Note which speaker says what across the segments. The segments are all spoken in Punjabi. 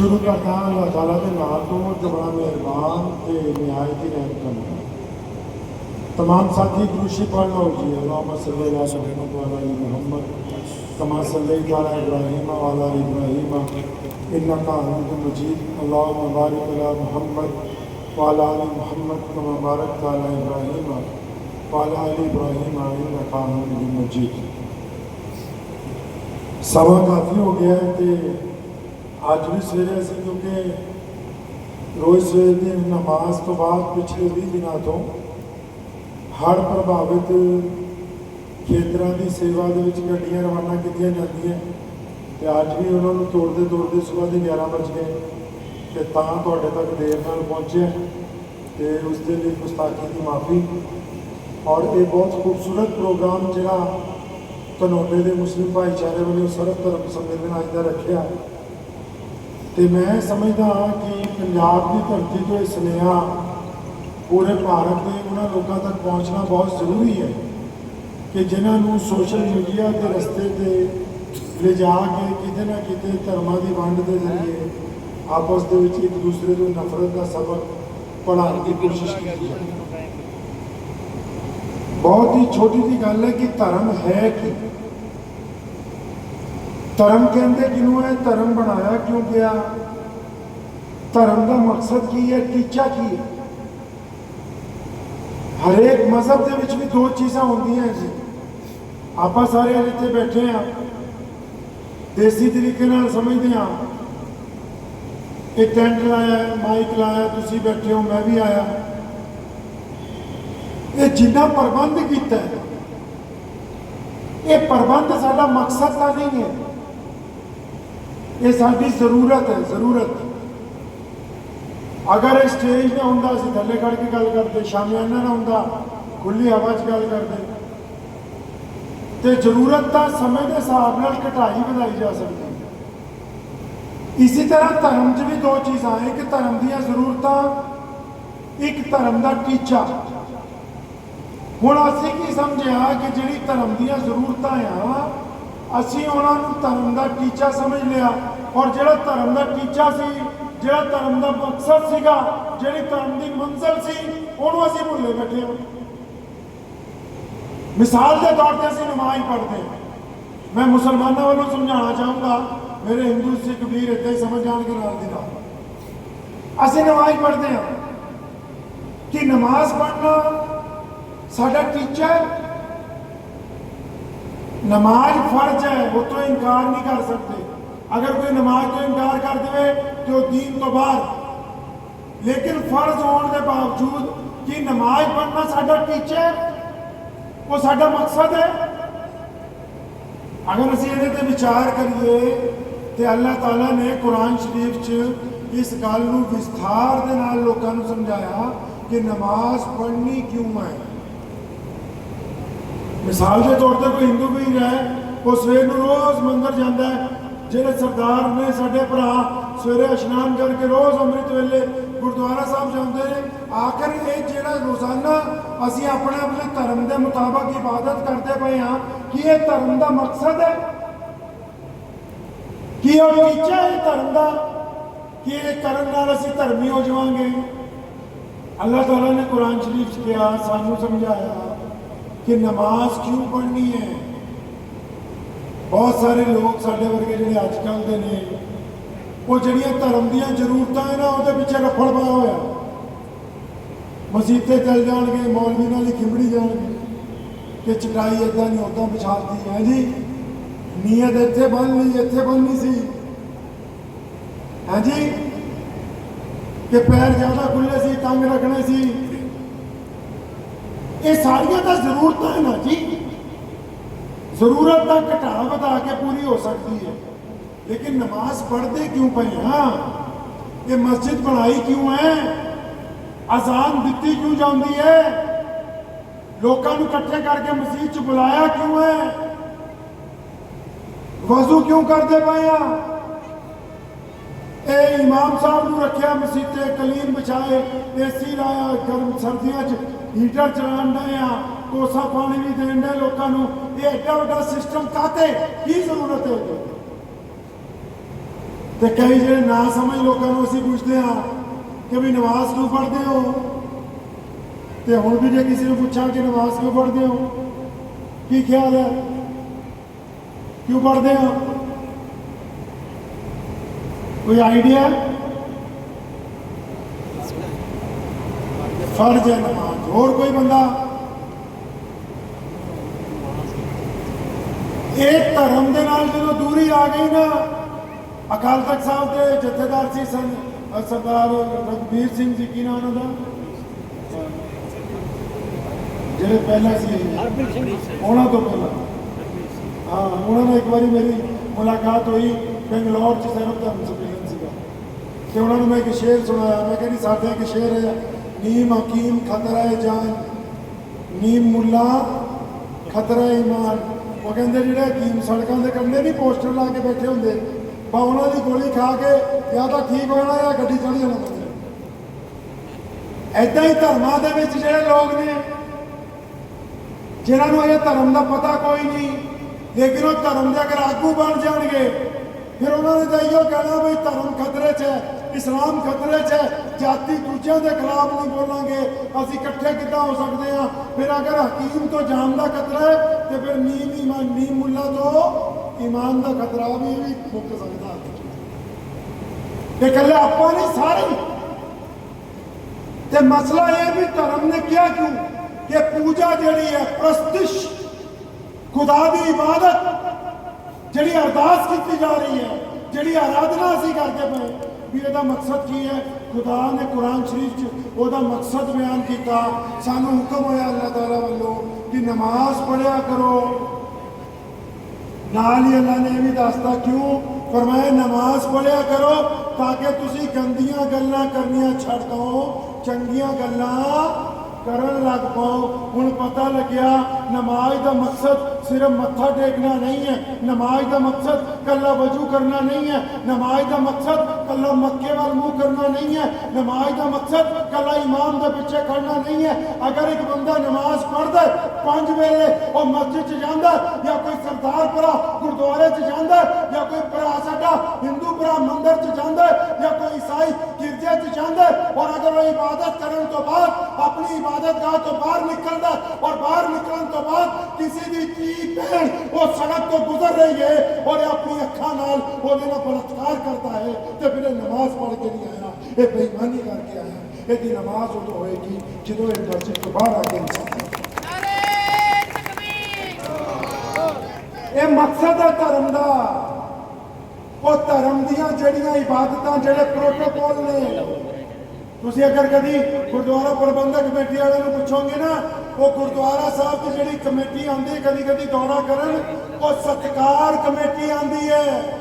Speaker 1: شروع کرتا اللہ تعالیٰ کے نام تو جو بڑا مہربان تے نہایت ہی رحم کرنا تمام ساتھی گروشی پڑھ لو جی اللہ صلی اللہ علیہ وسلم محمد کما صلی اللہ تعالیٰ ابراہیم والا ابراہیم ان کا حمد مجید اللہ مبارک علی محمد والا علی محمد کما مبارک تعالیٰ ابراہیم والا علی ابراہیم ان کا حمد مجید سوا کافی ہو گیا ہے کہ ਅੱਜ ਵੀ ਸਵੇਰੇ ਅਸੀਂ ਕਿਉਂਕਿ ਰੋਜ਼ ਸਵੇਰ ਦੀ ਨਮਾਜ਼ ਤੋਂ ਬਾਅਦ ਪਿਛਲੇ 20 ਦਿਨਾਂ ਤੋਂ ਹੜ੍ਹ ਪ੍ਰਭਾਵਿਤ ਖੇਤਰਾਂ ਦੀ ਸੇਵਾ ਦੇ ਵਿੱਚ ਗੱਡੀਆਂ ਰਵਾਨਾ ਕੀਤੀਆਂ ਜਾਂਦੀਆਂ। ਤੇ ਅੱਜ ਵੀ ਉਹਨਾਂ ਨੂੰ ਤੋੜਦੇ ਤੋੜਦੇ ਸਵੇਰ ਦੇ 11 ਵਜ ਗਏ। ਤੇ ਤਾਂ ਤੁਹਾਡੇ ਤੱਕ ਦੇਰ ਨਾਲ ਪਹੁੰਚਿਆ। ਤੇ ਉਸ ਦੇ ਲਈ ਗੁਸਤਾਖੀ ਦੀ ਮਾਫੀ। ਔਰ ਇਹ ਬਹੁਤ ਖੂਬਸੂਰਤ ਪ੍ਰੋਗਰਾਮ ਜਿਹੜਾ ਧਨੌਲੇ ਦੇ ਮੁਸਲਿਮ ਭਾਈਚਾਰੇ ਵੱਲੋਂ ਸਰਬ ਧਰਮ ਸੰਮੇਲਨ ਅੱਜ ਦਾ ਰੱਖਿਆ। ਤੇ ਮੈਂ ਸਮਝਦਾ ਹਾਂ ਕਿ ਪੰਜਾਬ ਦੀ ਧਰਤੀ ਤੋਂ ਇਹ ਸੁਨੇਹਾ ਪੂਰੇ ਭਾਰਤ ਦੇ ਉਹਨਾਂ ਲੋਕਾਂ ਤੱਕ ਪਹੁੰਚਣਾ ਬਹੁਤ ਜ਼ਰੂਰੀ ਹੈ ਕਿ ਜਿਨ੍ਹਾਂ ਨੂੰ ਸੋਸ਼ਲ ਮੀਡੀਆ ਦੇ ਰਸਤੇ ਤੇ ਲਿਜਾ ਕੇ ਕਿਤੇ ਨਾ ਕਿਤੇ ਧਰਮਾਂ ਦੀ ਵੰਡ ਦੇ ਜ਼ਰੀਏ ਆਪਸ ਦੇ ਵਿੱਚ ਇੱਕ ਦੂਸਰੇ ਤੋਂ ਨਫ਼ਰਤ ਦਾ ਸਬਕ ਪੜ੍ਹਾਉਣ ਦੀ ਕੋਸ਼ਿਸ਼ ਕੀਤੀ ਜਾਂਦੀ ਹੈ ਬਹੁਤ ਹੀ ਛੋਟੀ ਜੀ ਗੱਲ ਹੈ ਕਿ ਧਰਮ ਹੈ ਕਿ? ਧਰਮ ਕਹਿੰਦੇ ਕਿਨੂੰ ਹੈ ਧਰਮ ਬਣਾਇਆ ਕਿਉਂ ਗਿਆ? ਧਰਮ ਦਾ ਮਕਸਦ ਕੀ ਹੈ? ਟੀਚਾ ਕੀ ਹੈ? ਹਰੇਕ ਮਜ਼ਹਬ ਦੇ ਵਿੱਚ ਵੀ ਦੋ ਚੀਜ਼ਾਂ ਹੁੰਦੀਆਂ ਜੀ। ਆਪਾਂ ਸਾਰੇ ਇੱਥੇ ਬੈਠੇ ਆ ਦੇਸੀ ਤਰੀਕੇ ਨਾਲ ਸਮਝਦੇ ਆ ਇਹ ਟੈਂਟ ਲਾਇਆ, ਮਾਈਕ ਲਾਇਆ, ਤੁਸੀਂ ਬੈਠੇ ਹੋ, ਮੈਂ ਵੀ ਆਇਆ। ਇਹ ਜਿੰਨਾ ਪ੍ਰਬੰਧ ਕੀਤਾ ਇਹ ਪ੍ਰਬੰਧ ਸਾਡਾ ਮਕਸਦ ਤਾਂ ਨਹੀਂ ਹੈ। ਇਹ ਸਾਡੀ ਜ਼ਰੂਰਤ ਹੈ, ਜ਼ਰੂਰਤ। ਅਗਰ ਇਹ ਸਟੇਜ ਨਾ ਹੁੰਦਾ, ਅਸੀਂ ਥੱਲੇ ਖੜ ਕੇ ਗੱਲ ਕਰਦੇ ਸ਼ਾਮਿਆਨਾ ਨਾ ਹੁੰਦਾ ਖੁੱਲੀ ਹਵਾ 'ਚ ਗੱਲ ਕਰਦੇ। ਤੇ ਜ਼ਰੂਰਤ ਤਾਂ ਸਮੇਂ ਦੇ ਹਿਸਾਬ ਨਾਲ ਘਟਾਈ ਵਧਾਈ ਜਾ ਸਕਦੀ ਹੈ। ਇਸੇ ਤਰ੍ਹਾਂ ਧਰਮ 'ਚ ਵੀ ਦੋ ਚੀਜ਼ਾਂ ਇੱਕ ਧਰਮ ਦੀਆਂ ਜ਼ਰੂਰਤਾਂ, ਇੱਕ ਧਰਮ ਦਾ ਟੀਚਾ। ਹੁਣ ਅਸੀਂ ਕੀ ਸਮਝਿਆ ਕਿ ਜਿਹੜੀ ਧਰਮ ਦੀਆਂ ਜ਼ਰੂਰਤਾਂ ਆ ਅਸੀਂ ਉਹਨਾਂ ਨੂੰ ਧਰਮ ਦਾ ਟੀਚਾ ਸਮਝ ਲਿਆ ਔਰ ਜਿਹੜਾ ਧਰਮ ਦਾ ਟੀਚਾ ਸੀ, ਜਿਹੜਾ ਧਰਮ ਦਾ ਮਕਸਦ ਸੀਗਾ, ਜਿਹੜੀ ਧਰਮ ਦੀ ਮੰਜ਼ਿਲ ਸੀ, ਉਹਨੂੰ ਅਸੀਂ ਭੁੱਲੇ ਬੈਠੇ ਹਾਂ। ਮਿਸਾਲ ਦੇ ਤੌਰ ਤੇ ਅਸੀਂ ਨਮਾਜ਼ ਪੜ੍ਹਦੇ ਹਾਂ। ਮੈਂ ਮੁਸਲਮਾਨਾਂ ਵੱਲੋਂ ਸਮਝਾਉਣਾ ਚਾਹੂੰਗਾ, ਮੇਰੇ ਹਿੰਦੂ ਸਿੱਖ ਵੀਰ ਇੱਥੇ ਹੀ ਸਮਝ ਜਾਣਗੇ ਨਾਲ ਦੀ ਨਾਲ। ਅਸੀਂ ਨਮਾਜ਼ ਪੜ੍ਹਦੇ ਹਾਂ ਕਿ ਨਮਾਜ਼ ਪੜ੍ਹਨਾ ਸਾਡਾ ਟੀਚਾ ਹੈ। ਨਮਾਜ਼ ਫਰਜ਼ ਹੈ ਉਹ ਤੋਂ ਇਨਕਾਰ ਨਹੀਂ ਕਰ ਸਕਦੇ। ਅਗਰ ਕੋਈ ਨਮਾਜ਼ ਤੋਂ ਇਨਕਾਰ ਕਰ ਦੇਵੇ, ਤੇ ਉਹ ਦੀਨ ਤੋਂ ਬਾਹਰ ਲੇਕਿਨ ਫਰਜ਼ ਹੋਣ ਦੇ ਬਾਵਜੂਦ ਕਿ ਨਮਾਜ਼ ਪੜ੍ਹਨਾ ਸਾਡਾ ਟੀਚਾ ਉਹ ਸਾਡਾ ਮਕਸਦ ਹੈ। ਅਗਰ ਅਸੀਂ ਇਹਦੇ ਤੇ ਵਿਚਾਰ ਕਰੀਏ, ਤੇ ਅੱਲਾਹ ਤਾਲਾ ਨੇ ਕੁਰਾਨ ਸ਼ਰੀਫ 'ਚ ਇਸ ਗੱਲ ਨੂੰ ਵਿਸਥਾਰ ਦੇ ਨਾਲ ਲੋਕਾਂ ਨੂੰ ਸਮਝਾਇਆ ਕਿ ਨਮਾਜ਼ ਪੜ੍ਹਨੀ ਕਿਉਂ ਹੈ? ਮਿਸਾਲ ਦੇ ਤੌਰ ਤੇ ਕੋਈ ਹਿੰਦੂ ਵੀ ਹੈ ਉਹ ਸਵੇਰ ਨੂੰ ਰੋਜ਼ ਮੰਦਰ ਜਾਂਦਾ ਹੈ ਜਿਹੜੇ ਸਰਦਾਰ ਨੇ ਸਾਡੇ ਭਰਾ ਸਵੇਰੇ ਇਸ਼ਨਾਨ ਕਰਕੇ ਰੋਜ਼ ਅੰਮ੍ਰਿਤ ਵੇਲੇ ਗੁਰਦੁਆਰਾ ਸਾਹਿਬ ਜਾਂਦੇ ਨੇ ਆਖਰ ਇਹ ਜਿਹੜਾ ਰੋਜ਼ਾਨਾ ਅਸੀਂ ਆਪਣੇ ਆਪਣੇ ਧਰਮ ਦੇ ਮੁਤਾਬਕ ਇਬਾਦਤ ਕਰਦੇ ਪਏ ਹਾਂ ਕੀ ਇਹ ਧਰਮ ਦਾ ਮਕਸਦ ਹੈ ਕੀ ਉਹ ਟੀਚਾ ਹੈ ਧਰਮ ਦਾ ਕਿ ਇਹ ਕਰਨ ਨਾਲ ਅਸੀਂ ਧਰਮੀ ਹੋ ਜਾਵਾਂਗੇ ਅੱਲਾਹ ਤਾਲਾ ਨੇ ਕੁਰਾਨ ਸ਼ਰੀਫ 'ਚ ਕਿਹਾ ਸਾਨੂੰ ਸਮਝਾਇਆ ਕਿ ਨਮਾਜ਼ ਕਿਉਂ ਪੜ੍ਹਨੀ ਹੈ? ਬਹੁਤ ਸਾਰੇ ਲੋਕ ਸਾਡੇ ਵਰਗੇ ਜਿਹੜੇ ਅੱਜ ਕੱਲ੍ਹ ਦੇ ਨੇ, ਉਹ ਜਿਹੜੀਆਂ ਧਰਮ ਦੀਆਂ ਜ਼ਰੂਰਤਾਂ ਹੈ ਨਾ, ਉਹਦੇ ਪਿੱਛੇ ਰਫੜ ਪਾਇਆ ਹੋਇਆ। ਮਸਜਿਦ ਤੇ ਚੱਲ ਜਾਣਗੇ, ਮੌਲਵੀ ਨਾਲ ਹੀ ਖਿੰਬੜੀ ਜਾਣਗੇ, ਕਿ ਚਟਾਈ ਇਦਾਂ ਨਹੀਂ ਉਦਾਂ ਵਿਛਾਤੀ ਹੈ। ਜੀ? ਨੀਅਤ ਇੱਥੇ ਬੰਨ ਇੱਥੇ ਬੰਨਣੀ ਸੀ। ਹਾਂਜੀ ਕਿ ਪੈਰ ਜ਼ਿਆਦਾ ਖੁੱਲੇ ਸੀ, ਤੰਗ ਰੱਖਣੇ ਸੀ। ਇਹ ਸਾਰੀਆਂ ਤਾਂ ਜ਼ਰੂਰਤਾਂ ਹੈ ਨਾ ਜੀ। ਜ਼ਰੂਰਤ ਤਾਂ ਘਟਾ ਵਧਾ ਕੇ ਪੂਰੀ ਹੋ ਸਕਦੀ ਹੈ। ਲੇਕਿਨ ਨਮਾਜ਼ ਪੜ੍ਹਦੇ ਕਿਉਂ ਪਏ ਹਾਂ? ਇਹ ਮਸਜਿਦ ਬਣਾਈ ਕਿਉਂ ਹੈ? ਅਜ਼ਾਨ ਦਿੱਤੀ ਕਿਉਂ ਜਾਂਦੀ ਹੈ? ਲੋਕਾਂ ਨੂੰ ਇਕੱਠੇ ਕਰਕੇ ਮਸਜਿਦ 'ਚ ਬੁਲਾਇਆ ਕਿਉਂ ਹੈ? ਵਜ਼ੂ ਕਿਉਂ ਕਰਦੇ ਪਏ ਆ? ਇਹ ਇਮਾਮ ਸਾਹਿਬ ਨੂੰ ਰੱਖਿਆ ਮਸਜਿਦ ਤੇ ਕਲੀਨ ਵਿਛਾਏ, ਏਸੀ ਲਾਇਆ, ਗਰਮ ਸਰਦੀਆਂ 'ਚ ਹੀਟਰ ਚਲਾਉਣ ਡਏ ਆ, ਕੋਸਾ ਪਾਣੀ ਵੀ ਦੇਣ ਦੇ ਲੋਕਾਂ ਨੂੰ। ਇਹ ਐਡਾ ਵੱਡਾ ਸਿਸਟਮ ਕਾਤੇ ਕੀ ਜ਼ਰੂਰਤ ਹੈ ਤੇ ਕਈ ਜਿਹੜੇ ਨਾ ਸਮਝ ਲੋਕਾਂ ਨੂੰ ਅਸੀਂ ਪੁੱਛਦੇ ਹਾਂ ਕਿ ਵੀ ਨਮਾਜ਼ ਕਿਉਂ ਪੜ੍ਹਦੇ ਹੋ? ਤੇ ਹੁਣ ਵੀ ਜੇ ਕਿਸੇ ਨੂੰ ਪੁੱਛਾਂ ਕਿ ਨਵਾਜ਼ ਕਿਉਂ ਪੜ੍ਹਦੇ ਹੋ? ਕੀ ਖਿਆਲ ਹੈ? ਕਿਉਂ ਪੜ੍ਹਦੇ ਹੋ? ਕੋਈ ਆਈਡੀਆ ਫਰਜ਼ ਹੈ ਨਮਾਜ਼ ਹੋਰ ਕੋਈ ਬੰਦਾ? ਇਹ ਧਰਮ ਦੇ ਨਾਲ ਜਦੋਂ ਦੂਰੀ ਆ ਗਈ ਨਾ, ਅਕਾਲ ਤਖਤ ਸਾਹਿਬ ਦੇ ਜਥੇਦਾਰ ਸੀ ਸਨ ਸਰਦਾਰ ਰਘਬੀਰ ਸਿੰਘ ਜੀ, ਕੀ ਨਾਮ ਉਹਨਾਂ ਦਾ ਜਿਹੜੇ ਪਹਿਲਾਂ ਸੀ। ਉਹਨਾਂ ਤੋਂ ਪਹਿਲਾਂ। ਹਾਂ, ਉਹਨਾਂ ਨਾਲ ਇੱਕ ਵਾਰੀ ਮੇਰੀ ਮੁਲਾਕਾਤ ਹੋਈ, ਬੰਗਲੌਰ ਚ ਸਰਬ ਧਰਮ ਸੰਮੇਲਨ ਸੀਗਾ। ਤੇ ਉਹਨਾਂ ਨੂੰ ਮੈਂ ਇੱਕ ਸ਼ੇਰ ਸੁਣਾਇਆ। ਮੈਂ ਕਹਿੰਦੀ ਸਾਡੇ ਇੱਕ ਸ਼ੇਰ ਹੈ। ਨੀਮ ਹਕੀਮ ਖਤਰਾ ਹੈ ਜਾਨ, ਨੀਮ ਮੁੱਲਾ ਖਤਰਾ ਹੈ ਉਹ ਕਹਿੰਦੇ ਜਿਹੜੇ ਹਕੀਮ ਸੜਕਾਂ ਦੇ ਕੰਢੇ ਨਹੀਂ ਪੋਸਟਰ ਲਾ ਕੇ ਬੈਠੇ ਹੁੰਦੇ, ਬਾ ਉਹਨਾਂ ਦੀ ਗੋਲੀ ਖਾ ਕੇ ਜਾਂ ਤਾਂ ਠੀਕ ਹੋ ਜਾਣਾ ਜਾਂ ਗੱਡੀ ਚੜ੍ਹ ਜਾਣਾ। ਬੰਦੇ ਐਦਾਂ ਹੀ ਧਰਮਾਂ ਦੇ ਵਿੱਚ ਜਿਹੜੇ ਲੋਕ ਨੇ, ਜਿਨ੍ਹਾਂ ਨੂੰ ਇਹ ਧਰਮ ਦਾ ਪਤਾ ਕੋਈ ਨਹੀਂ, ਲੇਕਿਨ ਉਹ ਧਰਮ ਦੇ ਅਗਰ ਆਗੂ ਬਣ ਜਾਣਗੇ, ਫਿਰ ਉਹਨਾਂ ਨੇ ਤਾਂ ਇਹੋ ਕਹਿਣਾ ਵੀ ਧਰਮ ਖਤਰੇ 'ਚ ਹੈ। ਇਸਲਾਮ ਖਤਰੇ 'ਚ ਹੈ, ਜਾਤੀ ਦੂਜਿਆਂ ਦੇ ਖਿਲਾਫ ਨਹੀਂ ਬੋਲਾਂਗੇ। ਅਸੀਂ ਇਕੱਠੇ ਕਿੱਦਾਂ ਹੋ ਸਕਦੇ ਹਾਂ? ਫਿਰ ਅਗਰ ਹਕੀਮ ਤੋਂ ਜਾਨ ਦਾ ਖਤਰਾ ਹੈ, ਤੇ ਫਿਰ ਨੀਮ ਈਮਾਨ, ਨੀਮ ਮੁੱਲਾ ਤੋਂ ਇਮਾਨ ਦਾ ਖਤਰਾ ਵੀ ਵੀ ਮੁੱਕ ਸਕਦਾ। ਤੇ ਇਕੱਲੇ ਆਪਾਂ ਨਹੀਂ ਸਾਰੇ। ਤੇ ਮਸਲਾ ਇਹ ਵੀ ਧਰਮ ਨੇ ਕਿਹਾ ਕਿਉਂ? ਕਿ ਪੂਜਾ ਜਿਹੜੀ ਹੈ, ਪ੍ਰਸਤਿਸ਼, ਖੁਦਾ ਦੀ ਇਬਾਦਤ ਜਿਹੜੀ ਅਰਦਾਸ ਕੀਤੀ ਜਾ ਰਹੀ ਹੈ, ਜਿਹੜੀ ਆਰਾਧਨਾ ਅਸੀਂ ਕਰਦੇ ਪਏ ਵੀ ਇਹਦਾ ਮਕਸਦ ਕੀ ਹੈ? ਖੁਦਾ ਨੇ ਕੁਰਾਨ ਸ਼ਰੀਫ 'ਚ ਉਹਦਾ ਮਕਸਦ ਬਿਆਨ ਕੀਤਾ। ਸਾਨੂੰ ਹੁਕਮ ਹੋਇਆ ਅੱਲਾਹ ਤਾਲਾ ਵੱਲੋਂ ਕਿ ਨਮਾਜ਼ ਪੜਿਆ ਕਰੋ। ਨਾਲ ਹੀ ਅੱਲਾ ਨੇ ਇਹ ਵੀ ਦੱਸਤਾ ਕਿਉਂ? ਫਰਮਾਇਆ, ਨਮਾਜ਼ ਪੜਿਆ ਕਰੋ ਤਾਂ ਕਿ ਤੁਸੀਂ ਗੰਦੀਆਂ ਗੱਲਾਂ ਕਰਨੀਆਂ ਛੱਡ ਦਿਓ, ਚੰਗੀਆਂ ਗੱਲਾਂ ਕਰਨ ਲੱਗ ਪਾਓ। ਹੁਣ ਪਤਾ ਲੱਗਿਆ, ਨਮਾਜ਼ ਦਾ ਮਕਸਦ ਸਿਰਫ ਮੱਥਾ ਟੇਕਣਾ ਨਹੀਂ ਹੈ। ਨਮਾਜ਼ ਦਾ ਮਕਸਦ ਕੱਲਾ ਵਜੂ ਕਰਨਾ ਨਹੀਂ ਹੈ। ਨਮਾਜ਼ ਦਾ ਮਕਸਦ ਕੱਲਾ ਮੱਕੇ ਵੱਲ ਮੂੰਹ ਕਰਨਾ ਨਹੀਂ ਹੈ ਨਮਾਜ਼ ਦਾ ਮਕਸਦ ਕੱਲਾ ਇਮਾਮ ਦੇ ਪਿੱਛੇ ਖੜਨਾ ਨਹੀਂ ਹੈ। ਅਗਰ ਇੱਕ ਬੰਦਾ ਨਮਾਜ਼ ਪੜ੍ਹਦਾ ਹੈ, ਪੰਜ ਵੇਲੇ ਉਹ ਮਸਜਿਦ 'ਚ ਜਾਂਦਾ ਹੈ, ਜਾਂ ਕੋਈ ਸਰਦਾਰ ਭਰਾ ਗੁਰਦੁਆਰੇ 'ਚ ਜਾਂਦਾ ਹੈ, ਜਾਂ ਕੋਈ ਭਰਾ ਸਾਡਾ ਹਿੰਦੂ ਭਰਾ ਮੰਦਿਰ 'ਚ ਜਾਂਦਾ ਹੈ, ਜਾਂ ਕੋਈ ਈਸਾਈ ਗਿਰਜੇ 'ਚ ਜਾਂਦਾ ਹੈ, ਔਰ ਅਗਰ ਉਹ ਇਬਾਦਤ ਕਰਨ ਤੋਂ ਬਾਅਦ ਆਪਣੀ ਇਬਾਦਤਗਾਹ ਤੋਂ ਬਾਹਰ ਨਿਕਲਦਾ ਹੈ, ਔਰ ਬਾਹਰ ਨਿਕਲਣ ਤੋਂ ਬਾਅਦ ਕਿਸੇ ਦੀ ਧੀ ਭੈਣ ਉਹ ਸੜਕ ਤੋਂ ਗੁਜ਼ਰ ਰਹੀ ਹੈ ਔਰ ਇਹ ਆਪਣੀ ਅੱਖਾਂ ਨਾਲ ਉਹਦੇ ਨਾਲ ਬਲਾਤਕਾਰ ਕਰਦਾ ਨਮਾਜ਼ ਪੜ੍ਹ ਕੇ ਨਹੀਂ ਆਇਆ, ਇਹ ਬੇਈਮਾਨੀ ਕਰਕੇ ਆਇਆ, ਇਹਦੀ ਨਮਾਜ਼ ਉਦੋਂ ਹੋਏਗੀ ਜਦੋਂ ਇਹ ਮਸਜਿਦ ਤੋਂ ਬਾਹਰ ਆ ਕੇ ਇਨਸਾਨ ਇਹ ਮਕਸਦ ਹੈ ਧਰਮ ਦਾ। ਉਹ ਧਰਮ ਦੀਆਂ ਜਿਹੜੀਆਂ ਇਬਾਦਤਾਂ ਜਿਹੜੇ ਪ੍ਰੋਟੋਕੋਲ ਨੇ। ਤੁਸੀਂ ਅਗਰ ਕਦੀ ਗੁਰਦੁਆਰਾ ਪ੍ਰਬੰਧਕ ਕਮੇਟੀ ਵਾਲਿਆਂ ਨੂੰ ਪੁੱਛੋਗੇ ਨਾ, ਉਹ ਗੁਰਦੁਆਰਾ ਸਾਹਿਬ ਦੀ ਜਿਹੜੀ ਕਮੇਟੀ ਆਉਂਦੀ ਕਦੀ ਕਦੀ ਦੌਰਾ ਕਰਨ, ਉਹ ਸਤਕਾਰ ਕਮੇਟੀ ਆਉਂਦੀ ਹੈ।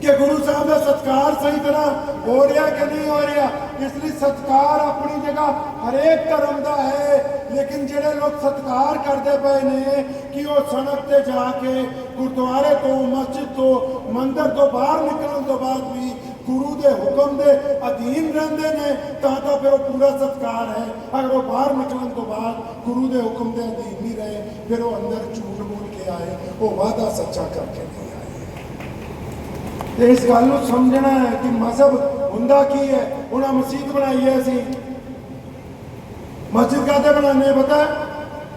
Speaker 1: ਕਿ ਗੁਰੂ ਸਾਹਿਬ ਦਾ ਸਤਕਾਰ ਸਹੀ ਤਰ੍ਹਾਂ ਹੋ ਰਿਹਾ ਕਿ ਨਹੀਂ ਹੋ ਰਿਹਾ ਇਸ ਲਈ ਸਤਕਾਰ ਆਪਣੀ ਜਗ੍ਹਾ ਹਰੇਕ ਧਰਮ ਦਾ ਹੈ ਲੇਕਿਨ ਜਿਹੜੇ ਲੋਕ ਸਤਕਾਰ ਕਰਦੇ ਪਏ ਨੇ ਕਿ ਉਹ ਸੜਕ ਤੇ ਜਾ ਕੇ ਗੁਰਦੁਆਰੇ ਤੋਂ ਮਸਜਿਦ ਤੋਂ ਮੰਦਰ ਤੋਂ ਬਾਹਰ ਨਿਕਲਣ ਤੋਂ ਬਾਅਦ ਵੀ ਗੁਰੂ ਦੇ ਹੁਕਮ ਦੇ ਅਧੀਨ ਰਹਿੰਦੇ ਨੇ ਤਾਂ ਤਾਂ ਫਿਰ ਉਹ ਪੂਰਾ ਸਤਕਾਰ ਹੈ ਅਗਰ ਉਹ ਬਾਹਰ ਨਿਕਲਣ ਤੋਂ ਬਾਅਦ ਗੁਰੂ ਦੇ ਹੁਕਮ ਦੇ ਅਧੀਨ ਨਹੀਂ ਰਹੇ ਫਿਰ ਉਹ ਅੰਦਰ ਝੂਠ ਬੋਲ ਕੇ ਆਏ ਉਹ ਵਾਅਦਾ ਸੱਚਾ ਕਰਕੇ ਨਹੀਂ ਆਏ ਤੇ ਇਸ ਗੱਲ ਨੂੰ ਸਮਝਣਾ ਹੈ ਕਿ ਮਜ਼ਹਬ ਹੁੰਦਾ ਕੀ ਹੈ? ਉਹਨਾਂ ਮਸਜਿਦ ਬਣਾਈ ਹੈ ਅਸੀਂ। ਮਸਜਿਦ ਕਾਹਦੇ ਬਣਾਉਂਦੇ ਪਤਾ?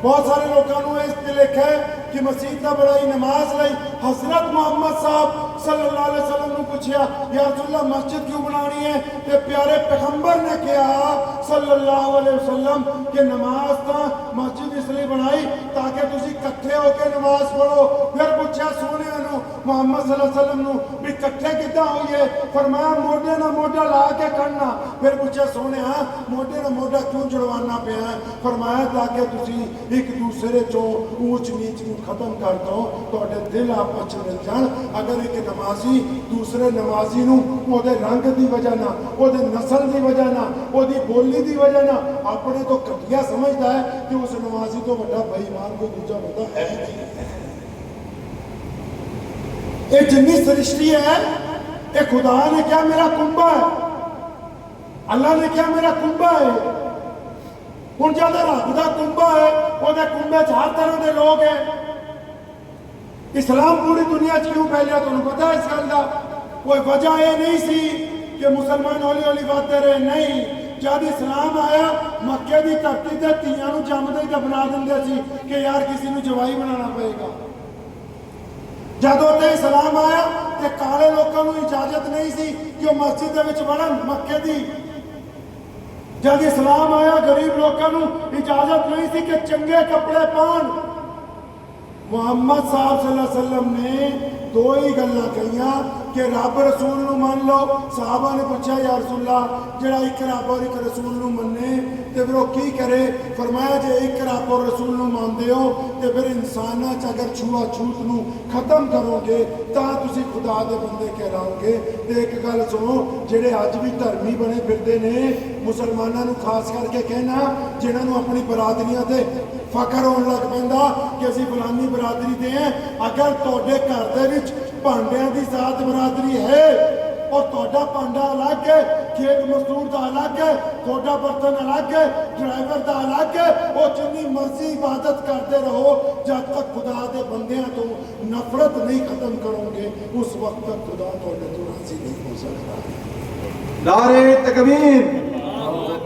Speaker 1: ਬਹੁਤ ਸਾਰੇ ਲੋਕਾਂ ਨੂੰ ਇਸ ਤੇ ਲਿਖਿਆ ਹੈ ਕਿ ਮਸਜਿਦ ਦਾ ਬਣਾਈ ਨਮਾਜ਼ ਲਈ। ਹਜ਼ਰਤ ਮੁਹੰਮਦ ਸਾਹਿਬ ਸੱਲੱਲਾਹੁ ਅਲੈਹਿ ਵਸੱਲਮ ਨੂੰ ਪੁੱਛਿਆ ਯਾ ਰਸੂਲullah ਮਸਜਿਦ ਕਿਉਂ ਬਣਾਉਣੀ ਹੈ? ਤੇ ਪਿਆਰੇ ਪੈਗੰਬਰ ਨੇ ਕਿਹਾ ਸੱਲੱਲਾਹੁ ਅਲੈਹਿ ਵਸੱਲਮ ਕਿ ਨਮਾਜ਼ ਤਾਂ ਮਸਜਿਦ ਇਸ ਲਈ ਬਣਾਈ ਤਾਂ ਕਿ ਤੁਸੀਂ ਇਕੱਠੇ ਹੋ ਕੇ ਨਮਾਜ਼ ਪੜੋ ਫਿਰ ਪੁੱਛਿਆ ਸੋਹਣਿਆਂ ਨੂੰ ਮੁਹੰਮਦ ਸੱਲੱਲਾਹੁ ਅਲੈਹਿ ਵਸੱਲਮ ਨੂੰ ਵੀ ਇਕੱਠੇ ਕਿੱਦਾਂ ਹੋਈਏ? ਫਰਮਾਇਆ, ਮੋਢੇ ਨਾਲ ਮੋਢਾ ਲਾ ਕੇ ਖੜਨਾ। ਫਿਰ ਪੁੱਛਿਆ, ਸੋਹਣਿਆ, ਮੋਢੇ ਨਾਲ ਮੋਢਾ ਕਿਉਂ ਜੜਵਾਉਣਾ ਪਿਆ? ਫਰਮਾਇਆ, ਤਾਂ ਕਿ ਤੁਸੀਂ ਇੱਕ ਦੂਸਰੇ ਚੋਂ ਊਚ ਨੀਚ ਨੂੰ ਖਤਮ ਕਰ ਦੋ, ਤੁਹਾਡੇ ਦਿਲ ਆਪਸ ਚ ਮਿਲ ਜਾਣ। ਅਗਰ ਇੱਕ ਨਮਾਜ਼ੀ ਦੂਸਰੇ ਨਮਾਜ਼ੀ ਨੂੰ ਉਹਦੇ ਰੰਗ ਦੀ ਵਜ੍ਹਾ ਨਾਲ, ਉਹਦੇ ਨਸਲ ਦੀ ਵਜ੍ਹਾ ਨਾਲ, ਉਹਦੀ ਬੋਲੀ ਦੀ ਵਜ੍ਹਾ ਨਾਲ ਆਪਣੇ ਤੋਂ ਘਟੀਆ ਸਮਝਦਾ ਹੈ ਕਿ ਉਸ ਨਮਾਜ਼ੀ ਤੋਂ ਵੱਡਾ ਬੇਈਮਾਨ ਕੋਈ ਦੂਜਾ ਬੰਦਾ ਹੈ ਨਹੀਂ ਇਹ ਜਿੰਨੀ ਸ੍ਰਿਸ਼ਟੀ ਹੈ, ਇਹ ਖੁਦਾ ਨੇ ਕਿਹਾ ਮੇਰਾ ਕੁੰਭਾ ਹੈ। ਅੱਲਾ ਨੇ ਕਿਹਾ ਮੇਰਾ ਕੁੰਭਾ ਹੈ ਹੁਣ ਜਦ ਰੱਬ ਦਾ ਕੁੰਭਾ ਹੈ, ਉਹਦੇ ਕੁੰਭੇ 'ਚ ਹਰ ਤਰ੍ਹਾਂ ਦੇ ਲੋਕ ਹੈ। ਇਸਲਾਮ ਪੂਰੀ ਦੁਨੀਆ 'ਚ ਕਿਉਂ ਫੈਲਿਆ ਤੁਹਾਨੂੰ ਪਤਾ ਇਸ ਗੱਲ ਦਾ? ਕੋਈ ਵਜ੍ਹਾ ਇਹ ਨਹੀਂ ਸੀ ਕਿ ਮੁਸਲਮਾਨ ਹੌਲੀ ਹੌਲੀ ਵੱਧਦੇ ਰਹੇ। ਨਹੀਂ, ਜਦ ਇਸਲਾਮ ਆਇਆ, ਮੱਕੇ ਦੀ ਧਰਤੀ ਤੇ ਧੀਆਂ ਨੂੰ ਜੰਮਦੇ ਹੀ ਦਫਨਾ ਦਿੰਦੇ ਸੀ ਕਿ ਯਾਰ ਕਿਸੇ ਨੂੰ ਜਵਾਈ ਬਣਾਉਣਾ ਪਏਗਾ। ਜਦੋਂ ਤੇ ਇਸਲਾਮ ਆਇਆ ਤੇ ਕਾਲੇ ਲੋਕਾਂ ਨੂੰ ਇਜਾਜ਼ਤ ਨਹੀਂ ਸੀ ਕਿ ਉਹ ਮਸਜਿਦ ਦੇ ਵਿੱਚ ਵੜਨ, ਮੱਕੇ ਦੀ। ਜਦ ਇਸਲਾਮ ਆਇਆ, ਗਰੀਬ ਲੋਕਾਂ ਨੂੰ ਇਜਾਜ਼ਤ ਨਹੀਂ ਸੀ ਕਿ ਚੰਗੇ ਕੱਪੜੇ ਪਾਉਣ। ਮੁਹੰਮਦ ਸਾਹਿਬ ਸੱਲੱਲਾਹੁ ਅਲੈਹਿ ਵਸੱਲਮ ਨੇ ਦੋ ਹੀ ਗੱਲਾਂ ਕਹੀਆਂ ਕਿ ਰੱਬ ਰਸੂਲ ਨੂੰ ਮੰਨ ਲਓ। ਸਾਹਬਾ ਨੇ ਪੁੱਛਿਆ ਯਾ ਰਸੂਲਾ ਜਿਹੜਾ ਇੱਕ ਰੱਬ ਔਰ ਇੱਕ ਰਸੂਲ ਨੂੰ ਮੰਨੇ ਤੇ ਫਿਰ ਉਹ ਕੀ ਕਰੇ? ਫਰਮਾਇਆ, ਜੇ ਇੱਕ ਰੱਬ ਔਰ ਰਸੂਲ ਨੂੰ ਮੰਨਦੇ ਹੋ, ਤੇ ਫਿਰ ਇਨਸਾਨਾਂ 'ਚ ਅਗਰ ਛੂਆ ਛੂਤ ਨੂੰ ਖਤਮ ਕਰੋਗੇ, ਤਾਂ ਤੁਸੀਂ ਖੁਦਾ ਦੇ ਬੰਦੇ ਕਹਿਲਾਓਗੇ। ਤੇ ਇੱਕ ਗੱਲ ਸੁਣੋ, ਜਿਹੜੇ ਅੱਜ ਵੀ ਧਰਮੀ ਬਣੇ ਫਿਰਦੇ ਨੇ, ਮੁਸਲਮਾਨਾਂ ਨੂੰ ਖਾਸ ਕਰਕੇ ਕਹਿਣਾ, ਜਿਨ੍ਹਾਂ ਨੂੰ ਆਪਣੀ ਬਰਾਦਰੀਆਂ ਤੇ ਫਖਰ ਹੋਣ ਲੱਗ ਪੈਂਦਾ ਕਿ ਅਸੀਂ ਫਲਾਨੀ ਬਰਾਦਰੀ ਦੇ ਹਾਂ। ਅਗਰ ਤੁਹਾਡੇ ਘਰ ਦੇ ਵਿੱਚ ਭਾਂਡਿਆਂ ਦੀ ਜ਼ਾਤ ਬਰਾਦਰੀ ਹੈ ਔਰ ਤੁਹਾਡਾ ਭਾਂਡਾ ਅਲੱਗ ਹੈ ਖੇਤ ਮਜ਼ਦੂਰ ਦਾ ਅਲੱਗ ਹੈ ਤੁਹਾਡਾ ਬਰਤਨ ਅਲੱਗ ਹੈ ਡਰਾਈਵਰ ਦਾ ਅਲੱਗ ਹੈ ਉਹ ਜਿੰਨੀ ਮਰਜ਼ੀ ਇਬਾਦਤ ਕਰਦੇ ਰਹੋ ਜਦ ਤੱਕ ਖੁਦਾ ਦੇ ਬੰਦਿਆਂ ਤੋਂ ਨਫ਼ਰਤ ਨਹੀਂ ਖਤਮ ਕਰੋਗੇ ਉਸ ਵਕਤ ਤੱਕ ਖੁਦਾ ਤੁਹਾਡੇ ਤੋਂ ਰਾਜ਼ੀ ਨਹੀਂ ਹੋ ਸਕਦਾ
Speaker 2: ਨਾਰੇ ਤਕਬੀਰ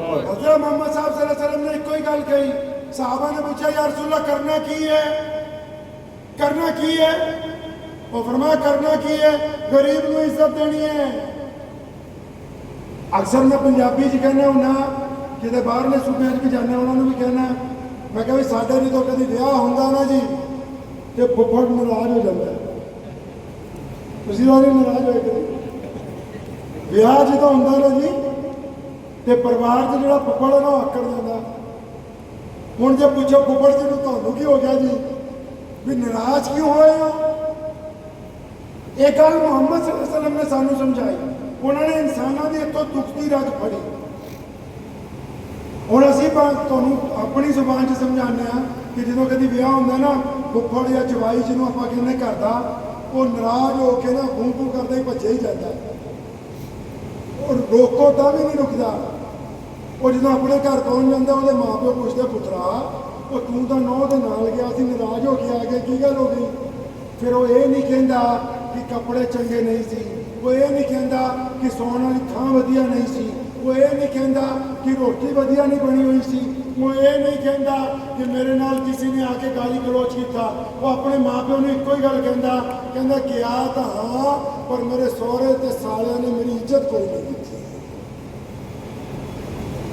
Speaker 1: ਹਜ਼ਰਤ ਮੁਹੰਮਦ ਸਾਹਿਬ ਸੱਲੱਲਾਹੁ ਅਲੈहि ਵਸੱਲਮ ਨੇ ਇੱਕੋ ਹੀ ਗੱਲ ਕਹੀ ਸਾਹਬਾ ਨੇ ਪੁੱਛਿਆ ਯਾ ਰਸੂਲullah ਕਰਨਾ ਕੀ ਹੈ ਕਰਨਾ ਕੀ ਹੈ ਉਹ ਫਰਮਾਇਆ, ਕਰਨਾ ਕੀ ਹੈ? ਗਰੀਬ ਨੂੰ ਇੱਜ਼ਤ ਦੇਣੀ ਹੈ। ਅਕਸਰ ਮੈਂ ਪੰਜਾਬੀ ਚ ਕਹਿੰਦਾ ਹੁੰਦਾ, ਕਿਤੇ ਬਾਹਰਲੇ ਸੂਬਿਆਂ 'ਚ ਵੀ ਜਾਂਦੇ, ਉਹਨਾਂ ਨੂੰ ਵੀ ਕਹਿੰਦਾ, ਮੈਂ ਕਿਹਾ ਵੀ ਸਾਡੇ ਜਦੋਂ ਕਦੀ ਵਿਆਹ ਹੁੰਦਾ ਨਾ ਜੀ, ਤੇ ਫੁੱਫੜ ਨਾਰਾਜ਼ ਹੋ ਜਾਂਦਾ। ਤੁਸੀਂ ਉਹ ਨਾਰਾਜ਼ ਹੋਏ ਕਦੇ? ਵਿਆਹ ਜਦੋਂ ਹੁੰਦਾ ਨਾ ਜੀ, ਤੇ ਪਰਿਵਾਰ 'ਚ ਜਿਹੜਾ ਫੁੱਫੜ ਹੈ ਨਾ, ਉਹ ਆਕੜ ਜਾਂਦਾ। ਹੁਣ ਜੇ ਪੁੱਛੋ ਫੁੱਫੜ ਜੀ ਨੂੰ, ਤੁਹਾਨੂੰ ਕੀ ਹੋ ਗਿਆ ਜੀ? ਵੀ ਨਾਰਾਜ਼ ਕਿਉਂ ਹੋਏ ਹੋ? ਇਹ ਗੱਲ ਮੁਹੰਮਦ ਸੱਲੱਲਾਹੁ ਅਲੈਹਿ ਵਸੱਲਮ ਨੇ ਸਾਨੂੰ ਸਮਝਾਈ। ਉਹਨਾਂ ਨੇ ਇਨਸਾਨਾਂ ਦੇ ਇੱਥੋਂ ਦੁੱਖ ਦੀ ਰਗ ਫੜੀ। ਹੁਣ ਅਸੀਂ ਤੁਹਾਨੂੰ ਆਪਣੀ ਜ਼ੁਬਾਨ 'ਚ ਸਮਝਾਉਂਦੇ ਆ ਕਿ ਜਦੋਂ ਕਦੀ ਵਿਆਹ ਹੁੰਦਾ ਨਾ ਫੁੱਫੜ ਜਾਂ ਜਵਾਈ ਜਿਹਨੂੰ ਆਪਾਂ ਕਹਿੰਦੇ ਘਰ ਦਾ ਉਹ ਨਾਰਾਜ਼ ਹੋ ਕੇ ਨਾ ਗੂੰ ਗੂੰ ਕਰਦਾ ਹੀ ਭੱਜਿਆ ਹੀ ਜਾਂਦਾ। ਉਹ ਰੋਕੋ ਤਾਂ ਵੀ ਨਹੀਂ ਰੁਕਦਾ। ਉਹ ਜਦੋਂ ਆਪਣੇ ਘਰ ਪਹੁੰਚ ਜਾਂਦਾ, ਉਹਦੇ ਮਾਪਿਓ ਪੁੱਛਦੇ, ਪੁੱਤਰਾ, ਉਹ ਤੂੰ ਤਾਂ ਨੌ ਦੇ ਨਾਲ ਗਿਆ ਸੀ ਨਾਰਾਜ਼ ਹੋ ਕੇ ਆ ਗਿਆ ਕੀ ਗੱਲ ਹੋ ਗਈ? ਫਿਰ ਉਹ ਇਹ ਨਹੀਂ ਕਹਿੰਦਾ ਕਿ ਕੱਪੜੇ ਚੰਗੇ ਨਹੀਂ ਸੀ। ਉਹ ਇਹ ਨਹੀਂ ਕਹਿੰਦਾ ਕਿ ਸੌਣ ਵਾਲੀ ਥਾਂ ਵਧੀਆ ਨਹੀਂ ਸੀ। ਉਹ ਇਹ ਨਹੀਂ ਕਹਿੰਦਾ ਕਿ ਰੋਟੀ ਵਧੀਆ ਨਹੀਂ ਬਣੀ ਹੋਈ ਸੀ। ਉਹ ਇਹ ਨਹੀਂ ਕਹਿੰਦਾ ਕਿ ਮੇਰੇ ਨਾਲ ਕਿਸੇ ਨੇ ਆ ਕੇ ਗਾਲੀ ਗਲੋਚ ਕੀਤਾ। ਉਹ ਆਪਣੇ ਮਾਪਿਓ ਨੂੰ ਇੱਕੋ ਹੀ ਗੱਲ ਕਹਿੰਦਾ ਕਹਿੰਦਾ ਗਿਆ ਤਾਂ ਹਾਂ, ਪਰ ਮੇਰੇ ਸਹੁਰੇ ਤੇ ਸਾਲਿਆਂ ਨੇ ਮੇਰੀ ਇੱਜ਼ਤ ਕੋਈ ਨਹੀਂ ਕੀਤੀ।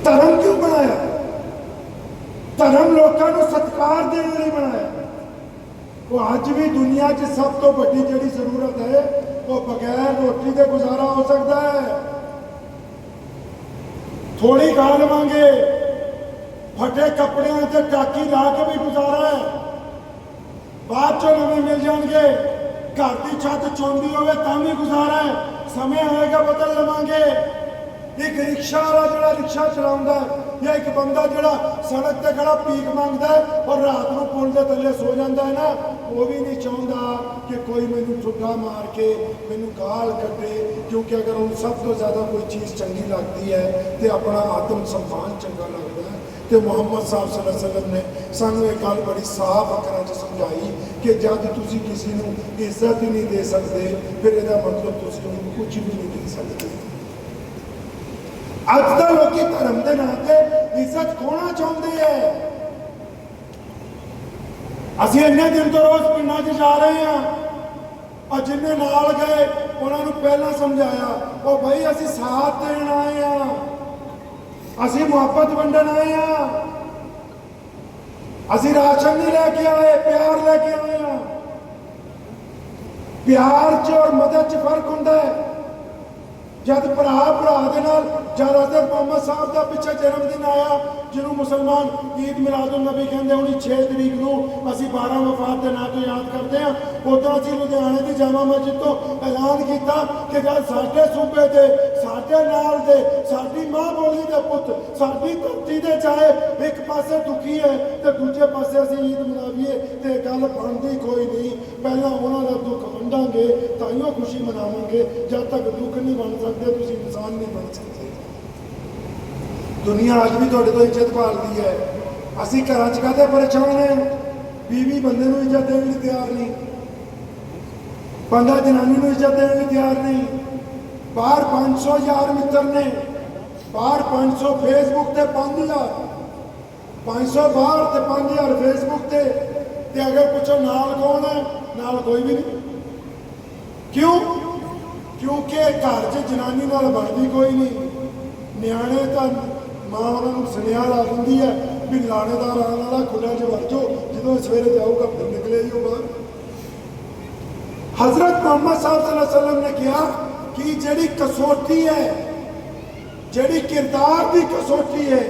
Speaker 1: ਧਰਮ ਕਿਉਂ ਬਣਾਇਆ? ਧਰਮ ਲੋਕਾਂ ਨੂੰ ਸਤਿਕਾਰ ਦੇਣ ਲਈ ਬਣਾਇਆ। ਉਹ ਅੱਜ ਵੀ ਦੁਨੀਆ 'ਚ ਸਭ ਤੋਂ ਵੱਡੀ ਜਿਹੜੀ ਜ਼ਰੂਰਤ ਹੈ, ਉਹ ਬਗੈਰ ਰੋਟੀ ਦੇ ਗੁਜ਼ਾਰਾ ਹੋ ਸਕਦਾ ਹੈ। ਥੋੜੀ ਖਾ ਲਵਾਂਗੇ। ਫਟੇ ਕੱਪੜਿਆਂ ਤੇ ਟਾਕੀ ਲਾ ਕੇ ਵੀ ਗੁਜ਼ਾਰਾ ਹੈ। ਬਾਅਦ ਚੋਂ ਨਵੇਂ ਮਿਲ ਜਾਣਗੇ। ਘਰ ਦੀ ਛੱਤ ਚੋਂਦੀ ਹੋਵੇ ਤਾਂ ਵੀ ਗੁਜ਼ਾਰਾ ਹੈ। ਸਮੇਂ ਹੋਏਗਾ ਬਦਲ ਲਵਾਂਗੇ। ਇੱਕ ਰਿਕਸ਼ਾ ਵਾਲਾ ਜਿਹੜਾ ਰਿਕਸ਼ਾ ਚਲਾਉਂਦਾ ਜਾਂ ਇੱਕ ਬੰਦਾ ਜਿਹੜਾ ਸੜਕ ਤੇ ਖੜਾ ਭੀਖ ਮੰਗਦਾ ਹੈ ਔਰ ਰਾਤ ਨੂੰ ਪੁਲ ਦੇ ਥੱਲੇ ਸੋ ਜਾਂਦਾ ਹੈ ਨਾ ਉਹ ਵੀ ਨਹੀਂ ਚਾਹੁੰਦਾ ਕਿ ਕੋਈ ਮੈਨੂੰ ਠੁੱਡਾ ਮਾਰ ਕੇ ਮੈਨੂੰ ਗਾਲ ਕੱਢੇ, ਕਿਉਂਕਿ ਅਗਰ ਉਹਨੂੰ ਸਭ ਤੋਂ ਜ਼ਿਆਦਾ ਕੋਈ ਚੀਜ਼ ਚੰਗੀ ਲੱਗਦੀ ਹੈ ਤੇ ਆਪਣਾ ਆਤਮ ਸਨਮਾਨ ਚੰਗਾ ਲੱਗਦਾ ਹੈ। ਤੇ ਮੁਹੰਮਦ ਸਾਹਿਬ ਸੱਲੱਲਾਹੁ ਅਲੈਹਿ ਵਸੱਲਮ ਨੇ ਸਾਨੂੰ ਇਹ ਗੱਲ ਬੜੀ ਸਾਫ਼ ਅੱਖਰਾਂ 'ਚ ਸਮਝਾਈ ਕਿ ਜਦ ਤੁਸੀਂ ਕਿਸੇ ਨੂੰ ਇੱਜ਼ਤ ਹੀ ਨਹੀਂ ਦੇ ਸਕਦੇ, ਫਿਰ ਇਹਦਾ ਮਤਲਬ ਤੁਸੀਂ ਉਹਨੂੰ ਕੁਝ ਵੀ ਨਹੀਂ ਦੇ ਸਕਦੇ। ਅੱਜ ਤਾਂ ਲੋਕੀ ਧਰਮ ਦੇ ਨਾਂ ਤੇ ਇੱਜ਼ਤ ਖੋਣਾ ਚਾਹੁੰਦੇ ਐ ਅਸੀਂ ਇੰਨੇ ਦਿਨ ਤੋਂ ਰੋਜ਼ ਪਿੰਡਾਂ 'ਚ ਜਾ ਰਹੇ ਹਾਂ। ਔਰ ਜਿੰਨੇ ਨਾਲ ਗਏ, ਉਹਨਾਂ ਨੂੰ ਪਹਿਲਾਂ ਸਮਝਾਇਆ, ਉਹ ਭਾਈ ਅਸੀਂ ਸਾਥ ਦੇਣ ਆਏ ਆ ਅਸੀਂ ਮੁਹੱਬਤ ਵੰਡਣ ਆਏ ਆ ਅਸੀਂ ਰਾਸ਼ਨ ਨਹੀਂ ਲੈ ਕੇ ਆਏ, ਪਿਆਰ ਲੈ ਕੇ ਆਏ ਆ ਪਿਆਰ 'ਚ ਔਰ ਮਦਦ 'ਚ ਫ਼ਰਕ ਹੁੰਦਾ ਹੈ। ਜਦ ਭਰਾ ਭਰਾ ਦੇ ਨਾਲ ਜਦ ਹਜ਼ਰਤ ਮੁਹੰਮਦ ਸਾਹਿਬ ਦਾ ਪਿੱਛੇ ਜਨਮ ਦਿਨ ਆਇਆ, ਜਿਹਨੂੰ ਮੁਸਲਮਾਨ ਈਦ ਮਿਲਾਦੁਲ ਨਬੀ ਕਹਿੰਦੇ ਹੁਣੀ 6 ਤਰੀਕ ਨੂੰ ਅਸੀਂ 12 ਵਫਾਤ ਦੇ ਨਾਂ ਤੋਂ ਯਾਦ ਕਰਦੇ ਹਾਂ। ਉਦੋਂ ਅਸੀਂ ਲੁਧਿਆਣੇ ਦੀ ਜਾਮਾ ਮਸਜਿਦ ਤੋਂ ਐਲਾਨ ਕੀਤਾ ਕਿ ਜਦ ਸਾਡੇ ਸੂਬੇ ਦੇ, ਸਾਡੇ ਨਾਲ ਦੇ, ਸਾਡੀ ਮਾਂ ਬੋਲੀ ਦੇ ਪੁੱਤ, ਸਾਡੀ ਧਰਤੀ ਦੇ ਚਾਹੇ ਇੱਕ ਪਾਸੇ ਦੁਖੀ ਹੈ ਤੇ ਦੂਜੇ ਪਾਸੇ ਅਸੀਂ ਈਦ ਮਨਾਵੀਏ ਤੇ ਗੱਲ ਬਣਦੀ ਕੋਈ ਨਹੀਂ। ਪਹਿਲਾਂ ਉਹਨਾਂ ਦਾ ਦੁੱਖ ਵੰਡਾਂਗੇ ਤਾਂ ਹੀ ਉਹ ਖੁਸ਼ੀ ਮਨਾਵਾਂਗੇ। ਜਦ ਤੱਕ ਦੁੱਖ ਨਹੀਂ ਬਣ ਸਕਦੇ ਤੁਸੀਂ, ਇਨਸਾਨ ਨਹੀਂ ਬਣ ਸਕਦੇ। ਦੁਨੀਆ ਅੱਜ ਵੀ ਤੁਹਾਡੇ ਤੋਂ ਇੱਜ਼ਤ ਭਾਲਦੀ ਹੈ। ਅਸੀਂ ਘਰਾਂ 'ਚ ਕਾਹਦੇ ਪਰੇਸ਼ਾਨ ਹਾਂ? ਬੀਵੀ ਬੰਦੇ ਨੂੰ ਇੱਜ਼ਤ ਦੇਣ ਲਈ ਤਿਆਰ ਨਹੀਂ। ਬੰਦਾ ਜਨਾਨੀ ਨੂੰ ਇੱਜ਼ਤ ਦੇਣ ਲਈ ਤਿਆਰ ਨਹੀਂ। ਬਾਹਰ 500 ਯਾਰ ਮਿੱਤਰ ਨੇ। ਬਾਹਰ 500 ਫੇਸਬੁੱਕ ਤੇ 5000 500 ਬਾਹਰ ਤੇ 5000 ਫੇਸਬੁੱਕ ਤੇ। ਤੇ ਅਗਰ ਪੁੱਛੋ ਨਾਲ ਕੌਣ ਹੈ? ਨਾਲ ਕੋਈ ਵੀ ਨਹੀਂ। ਕਿਉਂ? ਕਿਉਂਕਿ ਘਰ 'ਚ ਜਨਾਨੀ ਨਾਲ ਬਣਦੀ ਕੋਈ ਨਹੀਂ। ਨਿਆਣੇ ਤਾਂ ਮਾਂ ਉਹਨਾਂ ਨੂੰ ਸੁਨੇਹਾ ਲਾ ਦਿੰਦੀ ਹੈ ਵੀ ਲਾਣੇਦਾਰ ਆਉਣ ਵਾਲਾ ਖੁੱਲਾ 'ਚ ਵਰਜੋ ਜਦੋਂ ਸਵੇਰੇ ਜਾਊਗਾ ਫਿਰ ਨਿਕਲੇ ਹੀ ਉਹ ਬਾਹਰ। ਹਜ਼ਰਤ ਮੁਹੰਮਦ ਸਾਹਿਬ ਸੱਲੱਲਾਹੁ ਅਲੈहि ਵਸੱਲਮ ਨੇ ਕਿਹਾ ਕਿ ਜਿਹੜੀ ਕਸੌਟੀ ਹੈ, ਜਿਹੜੀ ਕਿਰਦਾਰ ਦੀ ਕਸੌਟੀ ਹੈ,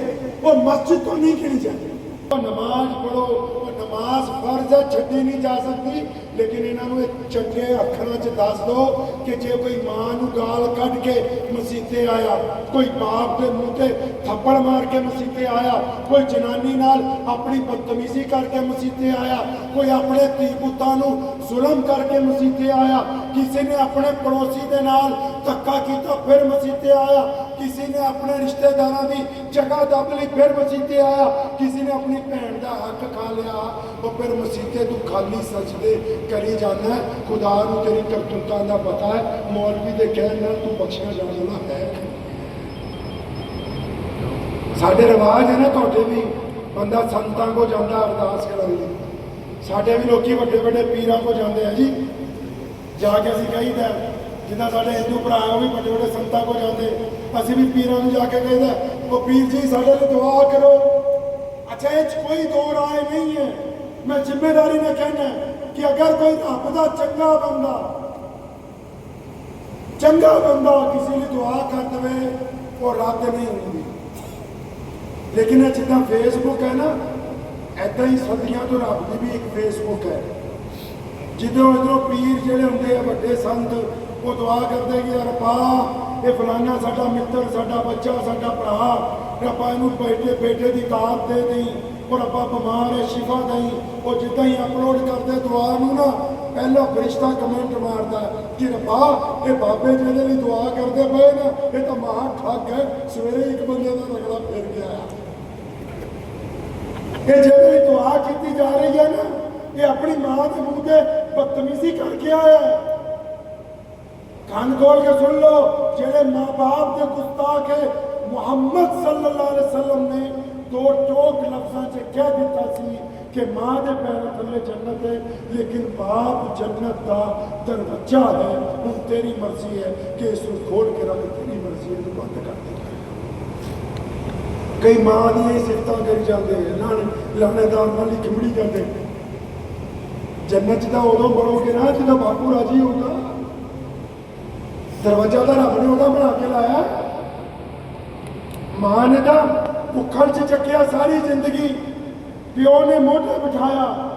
Speaker 1: ਉਹ ਮਸਜਿਦ ਤੋਂ ਨਹੀਂ ਗਿਣੀ ਜਾਂਦੀ। ਉਹ ਨਮਾਜ਼ ਪੜੋ ਉਹ ਨਮਾਜ਼ ਫਰਜ਼ ਹੈ, ਛੱਡੀ ਨਹੀਂ ਜਾ ਸਕਦੀ। ਲੇਕਿਨ ਇਹਨਾਂ ਨੂੰ ਇਹ ਚੰਗੇ ਅੱਖਰਾਂ 'ਚ ਦੱਸ ਦਿਓ ਕਿ ਜੇ ਕੋਈ ਮਾਂ ਨੂੰ ਗਾਲ ਕੱਢ ਕੇ ਮਸੀਤੇ ਆਇਆ, ਕੋਈ ਬਾਪ ਦੇ ਮੂੰਹ ਤੇ ਥੱਪੜ ਮਾਰ ਕੇ ਮਸੀਤੇ ਆਇਆ, ਕੋਈ ਜਨਾਨੀ ਨਾਲ ਆਪਣੀ ਬਦਤਮੀਜ਼ੀ ਕਰਕੇ ਮਸੀਤੇ ਆਇਆ, ਕੋਈ ਆਪਣੇ ਧੀ ਪੁੱਤਾਂ ਨੂੰ ਜ਼ੁਲਮ ਕਰਕੇ ਮਸੀਤੇ ਆਇਆ ਕਿਸੇ ਨੇ ਆਪਣੇ ਪੜੋਸੀ ਦੇ ਨਾਲ ਧੱਕਾ ਕੀਤਾ, ਫਿਰ ਮਸੀਤੇ ਆਇਆ। ਕਿਸੇ ਨੇ ਆਪਣੇ ਰਿਸ਼ਤੇਦਾਰਾਂ ਦੀ ਜਗ੍ਹਾ ਦੱਬ ਲਈ, ਫਿਰ ਮਸੀਤੇ ਆਇਆ। ਕਿਸੇ ਨੇ ਆਪਣੀ ਭੈਣ ਦਾ ਹੱਕ ਖਾ ਲਿਆ, ਉਹ ਫਿਰ ਮਸੀਤੇ ਤੂੰ ਖਾਲੀ ਸਜਦੇ ਕਰੀ ਜਾਂਦਾ ਖੁਦਾ ਨੂੰ ਤੇਰੀ ਕਰਤੂਤਾਂ ਦਾ ਪਤਾ ਹੈ। ਮੌਲਵੀ ਦੇ ਕਹਿਣ ਨਾਲ ਤੂੰ ਬਖਸ਼ਿਆ ਜਾਣ ਵਾਲਾ ਹੈ। ਸਾਡੇ ਰਿਵਾਜ ਹੈ ਨਾ ਤੁਹਾਡੇ ਵੀ। ਬੰਦਾ ਸੰਤਾਂ ਕੋ ਜਾਂਦਾ ਅਰਦਾਸ ਕਰਨ ਲਈ ਸਾਡੇ ਵੀ ਲੋਕੀ ਵੱਡੇ ਵੱਡੇ ਪੀਰਾਂ ਕੋ ਜਾਂਦੇ ਆ ਜੀ। ਜਾ ਕੇ ਅਸੀਂ ਕਹੀਦਾ ਜਿੱਦਾਂ ਸਾਡੇ ਹਿੰਦੂ ਭਰਾ ਉਹ ਵੀ ਵੱਡੇ ਵੱਡੇ ਸੰਤਾਂ ਕੋ ਜਾਂਦੇ, ਅਸੀਂ ਵੀ ਪੀਰਾਂ ਨੂੰ ਜਾ ਕੇ ਕਹਿੰਦਾ ਉਹ ਪੀਰ ਜੀ ਸਾਡੇ ਲਈ ਦੁਆ ਕਰੋ। ਅੱਛਾ, ਇਹ 'ਚ ਕੋਈ ਦੋ ਰਾਏ ਨਹੀਂ ਹੈ। ਮੈਂ ਜ਼ਿੰਮੇਵਾਰੀ ਨਾਲ ਕਹਿੰਦਾ ਕਿ ਅਗਰ ਕੋਈ ਰੱਬ ਦਾ ਚੰਗਾ ਬੰਦਾ ਚੰਗਾ ਬੰਦਾ ਕਿਸੇ ਲਈ ਦੁਆ ਕਰ ਦੇਵੇ, ਉਹ ਰੱਦ ਨਹੀਂ ਹੁੰਦੀ। ਲੇਕਿਨ ਇਹ ਜਿੱਦਾਂ ਫੇਸਬੁੱਕ ਹੈ ਨਾ ਐਦਾਂ ਹੀ ਸਦੀਆਂ ਤੋਂ ਰੱਬ ਦੀ ਵੀ ਇੱਕ ਫੇਸਬੁੱਕ ਹੈ। ਜਿੱਦੋਂ ਇਧਰੋਂ ਪੀਰ ਜਿਹੜੇ ਹੁੰਦੇ ਆ, ਵੱਡੇ ਸੰਤ, ਉਹ ਦੁਆ ਕਰਦੇ ਕਿ ਰੱਬਾ, ਇਹ ਫਲਾਨਾ ਸਾਡਾ ਮਿੱਤਰ, ਸਾਡਾ ਬੱਚਾ, ਸਾਡਾ ਭਰਾ, ਰੱਬਾ ਇਹਨੂੰ ਬੇਟੇ ਬੇਟੇ ਦੀ ਦਾਤ ਦੇ ਦੇਈ, ਉਹ ਰੱਬਾ ਬਿਮਾਰ ਹੈ, ਸ਼ਿਫਾ ਦੇਈ, ਉਹ ਜਿੱਦਾਂ ਹੀ ਅਪਲੋਡ ਕਰਦੇ ਦੁਆ ਨੂੰ ਨਾ, ਪਹਿਲਾ ਫਰਿਸ਼ਤਾ ਕਮੈਂਟ ਮਾਰਦਾ ਕਿ ਰੱਬਾ, ਇਹ ਬਾਬੇ ਜਿਹੜੇ ਵੀ ਦੁਆ ਕਰਦੇ ਪਏ ਨਾ, ਇਹ ਤਾਂ ਮਹਾ ਠੱਗ ਹੈ, ਸਵੇਰੇ ਇੱਕ ਬੰਦੇ ਦਾ ਰਗੜਾ ਫਿਰ ਗਿਆ ਇਹ ਜਿਹੜੀ ਦੁਆ ਕੀਤੀ ਜਾ ਰਹੀ ਹੈ ਨਾ, ਇਹ ਆਪਣੀ ਮਾਂ ਦੇ ਮੂੰਹ ਤੇ ਬਦਤਮੀਜ਼ੀ ਕਰਕੇ ਆਇਆ ਹੈ ਕੰਨ ਖੋਲ ਕੇ ਸੁਣ ਲਓ ਜਿਹੜੇ ਮਾਂ-ਬਾਪ ਦੇ ਗੁਸਤਾਖ ਹੈ ਮੁਹੰਮਦ ਸੱਲੱਲਾਹੁ ਅਲੈਹਿ ਵਸੱਲਮ ਨੇ ਦੋ ਟੋਕ ਲਫ਼ਜ਼ਾਂ 'ਚ ਕਹਿ ਦਿੱਤਾ ਸੀ ਕਿ ਮਾਂ ਦੇ ਪੈਰਾਂ ਥੱਲੇ ਜੰਨਤ ਹੈ ਲੇਕਿਨ ਬਾਪ ਜੰਨਤ ਦਾ ਦਰਵਾਜ਼ਾ ਹੈ ਹੁਣ ਤੇਰੀ ਮਰਜ਼ੀ ਹੈ ਕਿ ਇਸ ਨੂੰ ਖੋਲ ਕੇ ਰੱਖ ਤੇਰੀ ਮਰਜ਼ੀ ਹੈ ਤੂੰ ਬੰਦ ਕਰ ਦੇ ਕਈ ਮਾਂ ਦੀਆਂ ਸਿਫਤਾਂ ਕਰੀ ਜਾਂਦੇ ਨੇ ਲਾਣੇ ਲਾਣੇਦਾਰ ਨਾਲ ਹੀ ਖਿਮੜੀ ਜਾਂਦੇ ਜੰਨਤ 'ਚ ਤਾਂ ਉਦੋਂ ਬਣੋਗੇ ਨਾ, ਜਦੋਂ ਬਾਪੂ ਰਾਜੀ ਹੋਊਗਾ। ਦਰਵਾਜ਼ਾ ਤਾਂ ਰੱਬ ਨੇ ਉਹਦਾ ਬਣਾ ਕੇ ਲਾਇਆ। ਮਾਂ ਨੇ ਤਾਂ ਭੁੱਖਣ 'ਚ ਚੱਕਿਆ ਸਾਰੀ ਜ਼ਿੰਦਗੀ ਪਿਓ ਨੇ ਮੋਢੇ ਬਿਠਾਇਆ।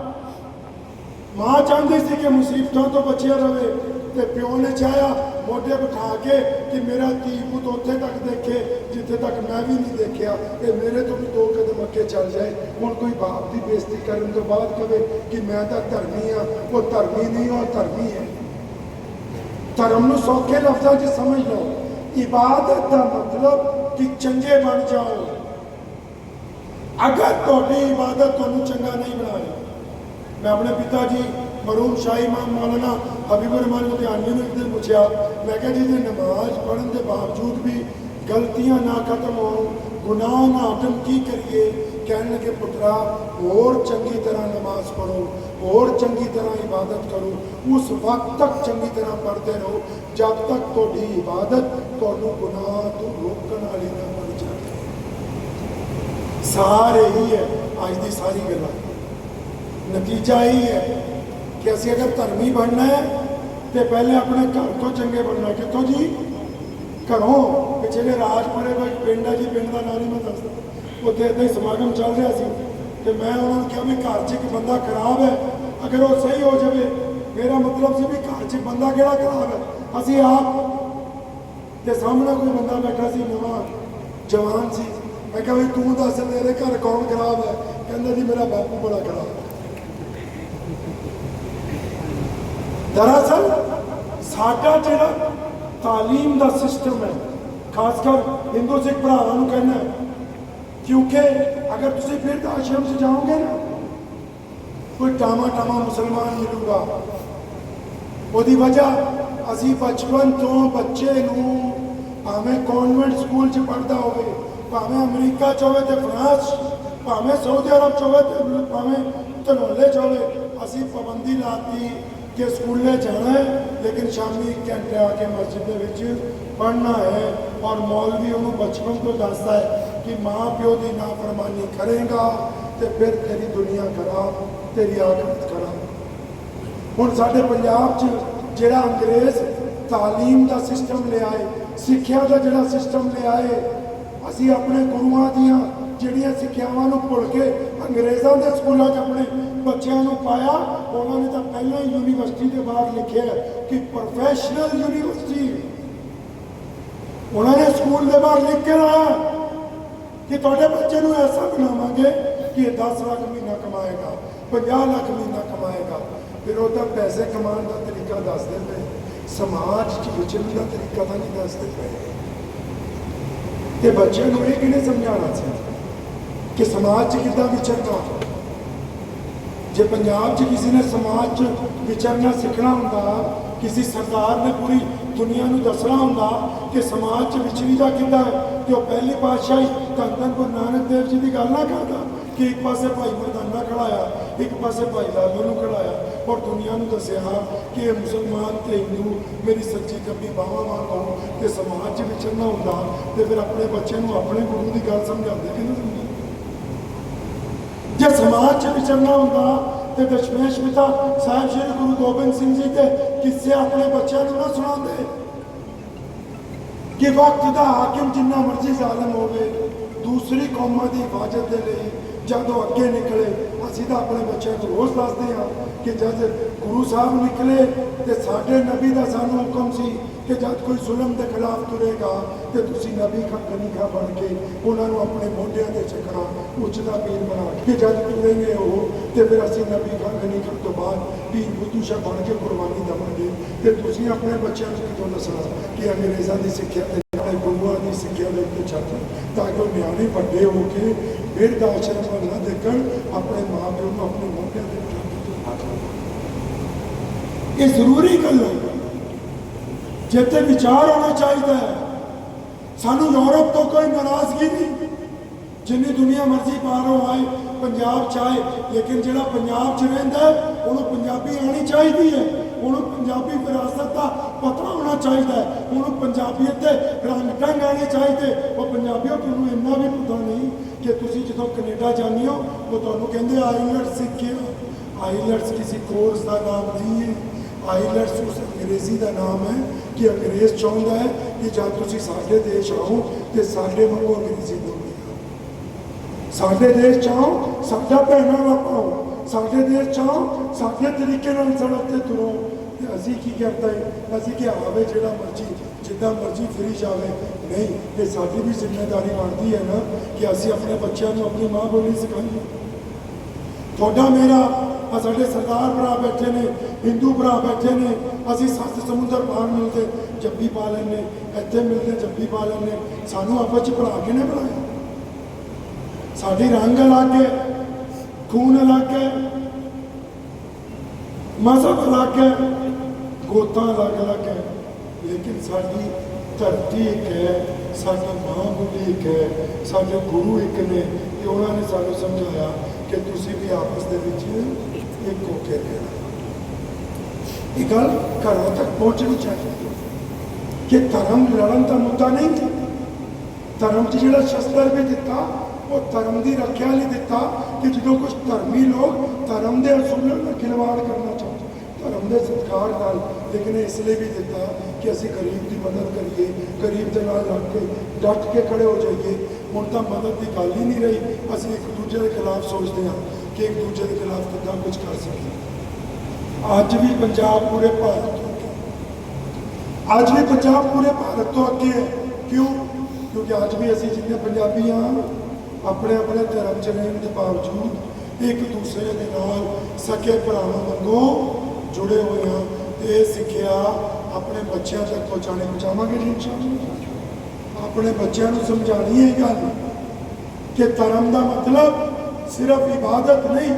Speaker 1: ਮਾਂ ਚਾਹੁੰਦੀ ਸੀ ਕਿ ਮੁਸੀਬਤਾਂ ਤੋਂ ਬਚਿਆ ਰਵੇ ਤੇ ਪਿਓ ਨੇ ਚਾਹਿਆ ਮੋਢੇ ਬਿਠਾ ਕੇ ਕਿ ਮੇਰਾ ਧੀ ਪੁੱਤ ਉੱਥੇ ਤੱਕ ਦੇਖੇ, ਜਿੱਥੇ ਤੱਕ ਮੈਂ ਵੀ ਨਹੀਂ ਦੇਖਿਆ ਤੇ ਮੇਰੇ ਤੋਂ ਵੀ ਦੋ ਕਦਮ ਅੱਗੇ ਚੱਲ ਜਾਏ। ਹੁਣ ਕੋਈ ਬਾਪ ਦੀ ਬੇਇੱਜ਼ਤੀ ਕਰਨ ਤੋਂ ਬਾਅਦ ਕਵੇ ਕਿ ਮੈਂ ਤਾਂ ਧਰਮੀ ਆ ਉਹ ਧਰਮੀ ਨਹੀਂ, ਉਹ ਧਰਮੀ ਹੈ। ਧਰਮ ਨੂੰ ਸੌਖੇ ਲਫ਼ਜ਼ਾਂ 'ਚ ਸਮਝ ਲਓ। ਇਬਾਦਤ ਦਾ ਮਤਲਬ ਕਿ ਚੰਗੇ ਬਣ ਜਾਓ। ਅਗਰ ਤੁਹਾਡੀ ਇਬਾਦਤ ਤੁਹਾਨੂੰ ਚੰਗਾ ਨਹੀਂ ਬਣਾਏ ਮੈਂ ਆਪਣੇ ਪਿਤਾ ਜੀ ਮਰਹੂਮ ਸ਼ਾਹੀ ਇਮਾਮ ਮੌਲਾਨਾ ਹਬੀਬੁਰ ਰਹਿਮਾਨ ਲੁਧਿਆਣਵੀ ਨੂੰ ਇੱਕ ਦਿਨ ਪੁੱਛਿਆ, ਮੈਂ ਕਿਹਾ ਜੀ, ਜੇ ਨਮਾਜ਼ ਪੜ੍ਹਨ ਦੇ ਬਾਵਜੂਦ ਵੀ ਗਲਤੀਆਂ ਨਾ ਖਤਮ ਹੋਣ, ਗੁਨਾਹ ਨਾ ਹਟਣ, ਕੀ ਕਰੀਏ? ਕਹਿਣ ਲੱਗੇ, ਪੁੱਤਰਾ, ਹੋਰ ਚੰਗੀ ਤਰ੍ਹਾਂ ਨਮਾਜ਼ ਪੜੋ ਹੋਰ ਚੰਗੀ ਤਰ੍ਹਾਂ ਇਬਾਦਤ ਕਰੋ, ਉਸ ਵਕਤ ਤੱਕ ਚੰਗੀ ਤਰ੍ਹਾਂ ਪੜ੍ਹਦੇ ਰਹੋ, ਜਦ ਤੱਕ ਤੁਹਾਡੀ ਇਬਾਦਤ ਤੁਹਾਨੂੰ ਗੁਨਾਹ ਤੋਂ ਰੋਕਣ ਵਾਲੀ ਨਾ ਬਣ ਜਾਵੇ। ਸਾਰੇ ਹੀ ਹੈ, ਅੱਜ ਦੀ ਸਾਰੀ ਗੱਲਾਂ। ਨਤੀਜਾ ਇਹ ਹੈ ਕਿ ਅਸੀਂ ਅਗਰ ਧਰਮੀ ਬਣਨਾ ਹੈ, ਤੇ ਪਹਿਲੇ ਆਪਣੇ ਘਰ ਤੋਂ ਚੰਗੇ ਬਣਨਾ ਕਿੱਥੋਂ ਜੀ? ਘਰੋਂ। ਪਿਛਲੇ ਰਾਜਪੁਰੇ ਵਿੱਚ ਪਿੰਡ ਹੈ ਜੀ, ਪਿੰਡ ਦਾ ਨਾਂ ਨਹੀਂ ਮੈਂ ਦੱਸਦਾ। ਉੱਥੇ ਏਦਾਂ ਹੀ ਸਮਾਗਮ ਚੱਲ ਰਿਹਾ ਸੀ। ਤੇ ਮੈਂ ਉਹਨਾਂ ਨੂੰ ਕਿਹਾ ਵੀ ਘਰ 'ਚ ਇੱਕ ਬੰਦਾ ਖਰਾਬ ਹੈ, ਅਗਰ ਉਹ ਸਹੀ ਹੋ ਜਾਵੇ, ਮੇਰਾ ਮਤਲਬ ਸੀ ਵੀ ਘਰ 'ਚ ਬੰਦਾ ਕਿਹੜਾ ਖਰਾਬ ਹੈ? ਅਸੀਂ ਆਪ ਤੇ ਸਾਹਮਣੇ ਕੋਈ ਬੰਦਾ ਬੈਠਾ ਸੀ, ਨਵਾਂ ਜਵਾਨ ਸੀ। ਮੈਂ ਕਿਹਾ ਵੀ ਤੂੰ ਦੱਸ ਤੇਰੇ ਘਰ ਕੌਣ ਖਰਾਬ ਹੈ? ਕਹਿੰਦਾ ਜੀ, ਮੇਰਾ ਬਾਪੂ ਬੜਾ ਖਰਾਬ ਹੈ। ਦਰਅਸਲ, ਸਾਡਾ ਜਿਹੜਾ ਤਾਲੀਮ ਦਾ ਸਿਸਟਮ ਹੈ, ਖਾਸ ਕਰ ਹਿੰਦੂ ਸਿੱਖ ਭਰਾਵਾਂ ਨੂੰ ਕਹਿਣਾ ਕਿਉਂਕਿ ਅਗਰ ਤੁਸੀਂ ਫਿਰ ਆਸ਼ਰਮ 'ਚ ਜਾਓਗੇ ਨਾ, ਕੋਈ ਟਾਮਾ ਟਾਮਾ ਮੁਸਲਮਾਨ ਮਿਲੂਗਾ। ਉਹਦੀ ਵਜ੍ਹਾ ਅਸੀਂ ਬਚਪਨ ਤੋਂ ਬੱਚੇ ਨੂੰ ਭਾਵੇਂ ਕਨਵੈਂਟ ਸਕੂਲ 'ਚ ਪੜ੍ਹਦਾ ਹੋਵੇ, ਭਾਵੇਂ ਅਮਰੀਕਾ 'ਚ ਹੋਵੇ ਤੇ ਫਰਾਂਸ, ਭਾਵੇਂ ਸਾਊਦੀ ਅਰਬ 'ਚ ਹੋਵੇ ਤੇ ਭਾਵੇਂ ਧਨੌਲੇ 'ਚ ਹੋਵੇ, ਅਸੀਂ ਪਾਬੰਦੀ ਲਾਤੀ ਕਿ ਸਕੂਲੇ ਜਾਣਾ ਹੈ, ਲੇਕਿਨ ਸ਼ਾਮੀ ਇੱਕ ਘੰਟੇ ਆ ਕੇ ਮਸਜਿਦ ਦੇ ਵਿੱਚ ਪੜ੍ਹਨਾ ਹੈ ਔਰ ਮੌਲਵੀ ਉਹਨੂੰ ਬਚਪਨ ਤੋਂ ਦੱਸਦਾ ਹੈ ਕਿ ਮਾਂ ਪਿਓ ਦੀ ਨਾਫਰਮਾਨੀ ਕਰੇਗਾ ਤੇ ਫਿਰ ਤੇਰੀ ਦੁਨੀਆ ਖਰਾਬ, ਤੇਰੀ ਆਖਰਤ ਖਰਾਬ। ਹੁਣ ਸਾਡੇ ਪੰਜਾਬ 'ਚ ਜਿਹੜਾ ਅੰਗਰੇਜ਼ ਤਾਲੀਮ ਦਾ ਸਿਸਟਮ ਲਿਆਏ, ਸਿੱਖਿਆ ਦਾ ਜਿਹੜਾ ਸਿਸਟਮ ਲਿਆਏ, ਅਸੀਂ ਆਪਣੇ ਗੁਰੂਆਂ ਦੀਆਂ ਸਿੱਖਿਆਵਾਂ ਨੂੰ ਭੁੱਲ ਕੇ ਅੰਗਰੇਜ਼ਾਂ ਦੇ ਸਕੂਲਾਂ 'ਚ ਆਪਣੇ ਬੱਚਿਆਂ ਨੂੰ ਪਾਇਆ, ਉਹਨਾਂ ਨੇ ਤਾਂ ਪਹਿਲਾਂ ਹੀ ਯੂਨੀਵਰਸਿਟੀ ਦੇ ਬਾਹਰ ਲਿਖਿਆ ਕਿ ਪ੍ਰੋਫੈਸ਼ਨਲ ਯੂਨੀਵਰਸਿਟੀ ਉਹਨਾਂ ਨੇ ਸਕੂਲ ਦੇ ਬਾਹਰ ਲਿਖ ਕੇ ਲਾਇਆ ਕਿ ਤੁਹਾਡੇ ਬੱਚੇ ਨੂੰ ਐਸਾ ਬਣਾਵਾਂਗੇ ਕਿ 10 ਲੱਖ ਮਹੀਨਾ ਕਮਾਏਗਾ 50 ਲੱਖ ਮਹੀਨਾ ਕਮਾਏਗਾ। ਫਿਰ ਉਹ ਤਾਂ ਪੈਸੇ ਕਮਾਉਣ ਦਾ ਤਰੀਕਾ ਦੱਸਦੇ ਪਏ ਸਮਾਜ 'ਚ ਵਿਚਰਨ ਦਾ ਤਰੀਕਾ ਤਾਂ ਨਹੀਂ ਦੱਸਦੇ ਪਏ ਤੇ ਬੱਚਿਆਂ ਨੂੰ ਇਹ ਕਿਹਨੇ ਸਮਝਾਉਣਾ ਸੀ? ਕਿ ਸਮਾਜ 'ਚ ਕਿੱਦਾਂ ਵਿਚਰਨਾ? ਜੇ ਪੰਜਾਬ 'ਚ ਕਿਸੇ ਨੇ ਸਮਾਜ 'ਚ ਵਿਚਰਨਾ ਸਿੱਖਣਾ ਹੁੰਦਾ, ਕਿਸੇ ਸਰਕਾਰ ਨੇ ਪੂਰੀ ਦੁਨੀਆ ਨੂੰ ਦੱਸਣਾ ਹੁੰਦਾ ਕਿ ਸਮਾਜ 'ਚ ਵਿਚਰੀਦਾ ਕਿੱਦਾਂ ਹੈ, ਤੇ ਉਹ ਪਹਿਲੀ ਪਾਤਸ਼ਾਹੀ ਧੰਨ ਧੰਨ ਗੁਰੂ ਨਾਨਕ ਦੇਵ ਜੀ ਦੀ ਗੱਲ ਨਾ ਕਰਦਾ ਕਿ ਇੱਕ ਪਾਸੇ ਭਾਈ ਮਰਦਾਨਾ ਖੜਾਇਆ, ਇੱਕ ਪਾਸੇ ਭਾਈ ਲਾਲੂ ਨੂੰ ਖੜਾਇਆ, ਔਰ ਦੁਨੀਆ ਨੂੰ ਦੱਸਿਆ ਕਿ ਇਹ ਮੁਸਲਮਾਨ ਤੇ ਹਿੰਦੂ, ਮੇਰੀ ਸੱਚੀ ਕੱਬੀ ਬਾਹਾਂ ਵਾਂਗੂ ਤੇ ਸਮਾਜ 'ਚ ਵਿਚਰਨਾ ਹੁੰਦਾ ਤੇ ਫਿਰ ਆਪਣੇ ਬੱਚੇ ਨੂੰ ਆਪਣੇ ਗੁਰੂ ਦੀ ਗੱਲ ਸਮਝਾਉਂਦੇ ਕਿ ਨਹੀਂ ਸਮਝਾਉਂਦੇ? ਜੇ ਸਮਾਜ 'ਚ ਵਿਚਰਨਾ ਹੁੰਦਾ ਤੇ ਦਸ਼ਮੇਸ਼ ਪਿਤਾ ਸਾਹਿਬ ਸ੍ਰੀ ਗੁਰੂ ਗੋਬਿੰਦ ਸਿੰਘ ਜੀ ਦੇ ਕਿਸੇ ਆਪਣੇ ਬੱਚਿਆਂ ਨੂੰ ਨਾ ਸੁਣਾਉਂਦੇ ਕਿ ਵਕਤ ਦਾ ਹਾਕਿਮ ਜਿੰਨਾ ਮਰਜ਼ੀ ਜ਼ਾਲਮ ਹੋਵੇ ਦੂਸਰੀ ਕੌਮਾਂ ਦੀ ਹਿਫਾਜ਼ਤ ਦੇ ਲਈ ਜਦੋਂ ਅੱਗੇ ਨਿਕਲੇ ਅਸੀਂ ਤਾਂ ਆਪਣੇ ਬੱਚਿਆਂ ਨੂੰ ਰੋਜ਼ ਦੱਸਦੇ ਹਾਂ ਕਿ ਜਦ ਗੁਰੂ ਸਾਹਿਬ ਨਿਕਲੇ ਤੇ ਸਾਡੇ ਨਬੀ ਦਾ ਸਾਨੂੰ ਹੁਕਮ ਸੀ ਕਿ ਜਦ ਕੋਈ ਜ਼ੁਲਮ ਦੇ ਖਿਲਾਫ ਤੁਰੇਗਾ ਤੇ ਤੁਸੀਂ ਨਬੀ ਖਾ ਖਲੀਫਾ ਬਣ ਕੇ ਉਹਨਾਂ ਨੂੰ ਆਪਣੇ ਮੋਢਿਆਂ ਤੇ ਚੱਕਣਾ ਉੱਚਦਾ ਪੀਰ ਬਣਾ ਕੇ ਜਦ ਤੁਰੇਂਗੇ ਉਹ, ਤੇ ਫਿਰ ਅਸੀਂ ਨਬੀ ਖਾ ਖਲੀਫਾ ਤੋਂ ਬਾਅਦ ਪੀਰ ਬੁੱਧੂ ਸ਼ਾਹ ਬਣ ਕੇ ਕੁਰਬਾਨੀ ਦੇਵਾਂਗੇ। ਤੇ ਤੁਸੀਂ ਆਪਣੇ ਬੱਚਿਆਂ ਨੂੰ ਕਿਦੋਂ ਦੱਸਣਾ ਕਿ ਅੰਗਰੇਜ਼ਾਂ ਦੀ ਸਿੱਖਿਆ ਤੇ ਗੁਰੂਆਂ ਦੀ ਸਿੱਖਿਆ ਦੇ ਉੱਤੇ ਛੱਡ ਤਾਂ ਕਿ ਉਹ ਨਿਆਣੇ ਵੱਡੇ ਹੋ ਕੇ ਫਿਰ ਦਾ ਵੱਲ ਨਾ ਦੇਖਣ, ਆਪਣੇ ਮਾਂ ਪਿਓ ਨੂੰ ਆਪਣੇ ਮੋਢਿਆਂ ਤੇ ਬਿਠਾ ਇਹ ਜ਼ਰੂਰੀ ਗੱਲ ਹੈ। ਜਿੱਤੇ ਵਿਚਾਰ ਹੋਣਾ ਚਾਹੀਦਾ ਹੈ, ਸਾਨੂੰ ਯੂਰਪ ਤੋਂ ਕੋਈ ਨਾਰਾਜ਼ਗੀ ਨਹੀਂ। ਜਿੰਨੀ ਦੁਨੀਆ ਮਰਜ਼ੀ ਬਾਹਰੋਂ ਆਏ, ਪੰਜਾਬ ਚ ਆਏ, ਲੇਕਿਨ ਜਿਹੜਾ ਪੰਜਾਬ ਚ ਰਹਿੰਦਾ ਉਹਨੂੰ ਪੰਜਾਬੀ ਆਣੀ ਚਾਹੀਦੀ ਹੈ। ਉਹਨੂੰ ਪੰਜਾਬੀ ਵਿਰਾਸਤ ਦਾ ਪਤਾ ਹੋਣਾ ਚਾਹੀਦਾ ਹੈ। ਉਹਨੂੰ ਪੰਜਾਬੀਅਤ ਦੇ ਰੰਗ ਢੰਗ ਆਣੇ ਚਾਹੀਦੇ। ਉਹ ਪੰਜਾਬੀਓ ਤੁਹਾਨੂੰ ਇੰਨਾ ਵੀ ਪਤਾ ਨਹੀਂ ਕਿ ਤੁਸੀਂ ਜਦੋਂ ਕੈਨੇਡਾ ਜਾਂਦੇ ਹੋ, ਉਹ ਤੁਹਾਨੂੰ ਕਹਿੰਦੇ ਆਈਲੈਟਸ ਸਿੱਖਿਆ। ਆਈਲੈਟਸ ਕਿਸੇ ਕੋਰਸ ਦਾ ਨਾਮ ਨਹੀਂ ਹੈ। ਆਈਲੈਟਸ ਉਸ ਅੰਗਰੇਜ਼ੀ ਦਾ ਨਾਮ ਹੈ ਕਿ ਅੰਗਰੇਜ਼ ਚਾਹੁੰਦਾ ਹੈ ਕਿ ਜਦ ਤੁਸੀਂ ਸਾਡੇ ਦੇਸ਼ ਆਓ ਤੇ ਸਾਡੇ ਵਾਂਗੂ ਅੰਗਰੇਜ਼ੀ ਬੋਲੋ ਸਾਡੇ ਦੇਸ਼ ਚਾਹੋ ਸਾਡਾ ਪਹਿਨਾਵਾ ਪਾਓ ਸਾਡੇ ਦੇਸ਼ ਚਾਹੋ ਸਾਡੇ ਤਰੀਕੇ ਨਾਲ ਸੜਕ ਤੇ ਤੁਰੋ। ਤੇ ਅਸੀਂ ਕੀ ਕਰਦਾ ਹੈ? ਅਸੀਂ ਕਿ ਆਵੇ ਜਿਹੜਾ ਮਰਜ਼ੀ, ਜਿੱਦਾਂ ਮਰਜ਼ੀ ਫਰੀ ਜਾਵੇ। ਨਹੀਂ, ਇਹ ਸਾਡੀ ਵੀ ਜ਼ਿੰਮੇਵਾਰੀ ਬਣਦੀ ਹੈ ਨਾ ਕਿ ਅਸੀਂ ਆਪਣੇ ਬੱਚਿਆਂ ਨੂੰ ਆਪਣੀ ਮਾਂ ਬੋਲੀ ਸਿਖਾਈਏ। ਤੁਹਾਡਾ ਮੇਰਾ ਆ ਸਾਡੇ ਸਰਦਾਰ ਭਰਾ ਬੈਠੇ ਨੇ, ਹਿੰਦੂ ਭਰਾ ਬੈਠੇ ਨੇ, ਅਸੀਂ ਸੱਤ ਸਮੁੰਦਰ ਪਾਰ ਮਿਲਦੇ ਜੱਬੀ ਪਾ ਲੈਂਦੇ, ਇੱਥੇ ਮਿਲਦੇ ਜੱਬੀ ਪਾ ਲੈਂਦੇ, ਸਾਨੂੰ ਆਪਸ ਚ ਭਰਾ ਕਿਹਨੇ ਬਣਾਇਆ? ਸਾਡੀ ਰੰਗ ਅਲੱਗ ਹੈ, ਖੂਨ ਅਲੱਗ ਹੈ, ਮਜ਼ਹਬ ਅਲੱਗ ਹੈ, ਗੋਤਾਂ ਅਲੱਗ ਅਲੱਗ ਹੈ, ਲੇਕਿਨ ਸਾਡੀ ਧਰਤੀ ਇੱਕ ਹੈ, ਸਾਡੀ ਮਾਂ ਬੋਲੀ ਇੱਕ ਹੈ, ਸਾਡੇ ਗੁਰੂ ਇੱਕ ਨੇ, ਤੇ ਉਹਨਾਂ ਨੇ ਸਾਨੂੰ ਸਮਝਾਇਆ ਕਿ ਤੁਸੀਂ ਵੀ ਆਪਸ ਦੇ ਵਿੱਚ ਇੱਕ ਹੋ ਕੇ ਇਹ ਗੱਲ ਘਰਾਂ ਤੱਕ ਪਹੁੰਚਣੀ ਚਾਹੀਦੀ ਕਿ ਧਰਮ ਲੜਨ ਦਾ ਮੁੱਦਾ ਨਹੀਂ ਹੈ ਧਰਮ 'ਚ ਜਿਹੜਾ ਸ਼ਸਤਰ ਵੀ ਦਿੱਤਾ ਉਹ ਧਰਮ ਦੀ ਰੱਖਿਆ ਲਈ ਦਿੱਤਾ ਕਿ ਜਦੋਂ ਕੁਝ ਧਰਮੀ ਲੋਕ ਧਰਮ ਦੇ ਅਸੂਲਾਂ ਨਾਲ ਖਿਲਵਾੜ ਕਰਨਾ ਚਾਹੁੰਦੇ ਧਰਮ ਦੇ ਸਤਿਕਾਰ ਨਾਲ ਲੇਕਿਨ ਇਸ ਲਈ ਵੀ ਦਿੱਤਾ ਕਿ ਅਸੀਂ ਗਰੀਬ ਦੀ ਮਦਦ ਕਰੀਏ ਗਰੀਬ ਦੇ ਨਾਲ ਲੱਗ ਕੇ ਡਟ ਕੇ ਖੜੇ ਹੋ ਜਾਈਏ ਹੁਣ ਤਾਂ ਮਦਦ ਦੀ ਗੱਲ ਹੀ ਨਹੀਂ ਰਹੀ ਅਸੀਂ ਇੱਕ ਦੂਜੇ ਦੇ ਖਿਲਾਫ ਸੋਚਦੇ ਹਾਂ ਕਿ ਇੱਕ ਦੂਜੇ ਦੇ ਖਿਲਾਫ ਕਿੱਦਾਂ ਕੁਝ ਕਰ ਸਕੀਏ। ਅੱਜ ਵੀ ਪੰਜਾਬ ਪੂਰੇ ਭਾਰਤ ਤੋਂ ਅੱਗੇ ਅੱਜ ਵੀ ਪੰਜਾਬ ਪੂਰੇ ਭਾਰਤ ਤੋਂ ਅੱਗੇ ਹੈ। ਕਿਉਂ? ਕਿਉਂਕਿ ਅੱਜ ਵੀ ਅਸੀਂ ਜਿੰਨੇ ਪੰਜਾਬੀ ਹਾਂ, ਆਪਣੇ ਆਪਣੇ ਧਰਮ ਚ ਰਹਿਣ ਦੇ ਬਾਵਜੂਦ ਇੱਕ ਦੂਸਰੇ ਦੇ ਨਾਲ ਸਕੇ ਭਰਾਵਾਂ ਵਾਂਗੂ ਜੁੜੇ ਹੋਏ ਹਾਂ ਤੇ ਇਹ ਸਿੱਖਿਆ ਆਪਣੇ ਬੱਚਿਆਂ ਤੱਕ ਪਹੁੰਚਾਣੇ ਪਹੁੰਚਾਵਾਂਗੇ ਜੀ ਇਨਸ਼ਾਅੱਲਾ। ਆਪਣੇ ਬੱਚਿਆਂ ਨੂੰ ਸਮਝਾਣੀ ਹੈ ਇਹ ਗੱਲ ਕਿ ਧਰਮ ਦਾ ਮਤਲਬ ਸਿਰਫ ਇਬਾਦਤ ਨਹੀਂ,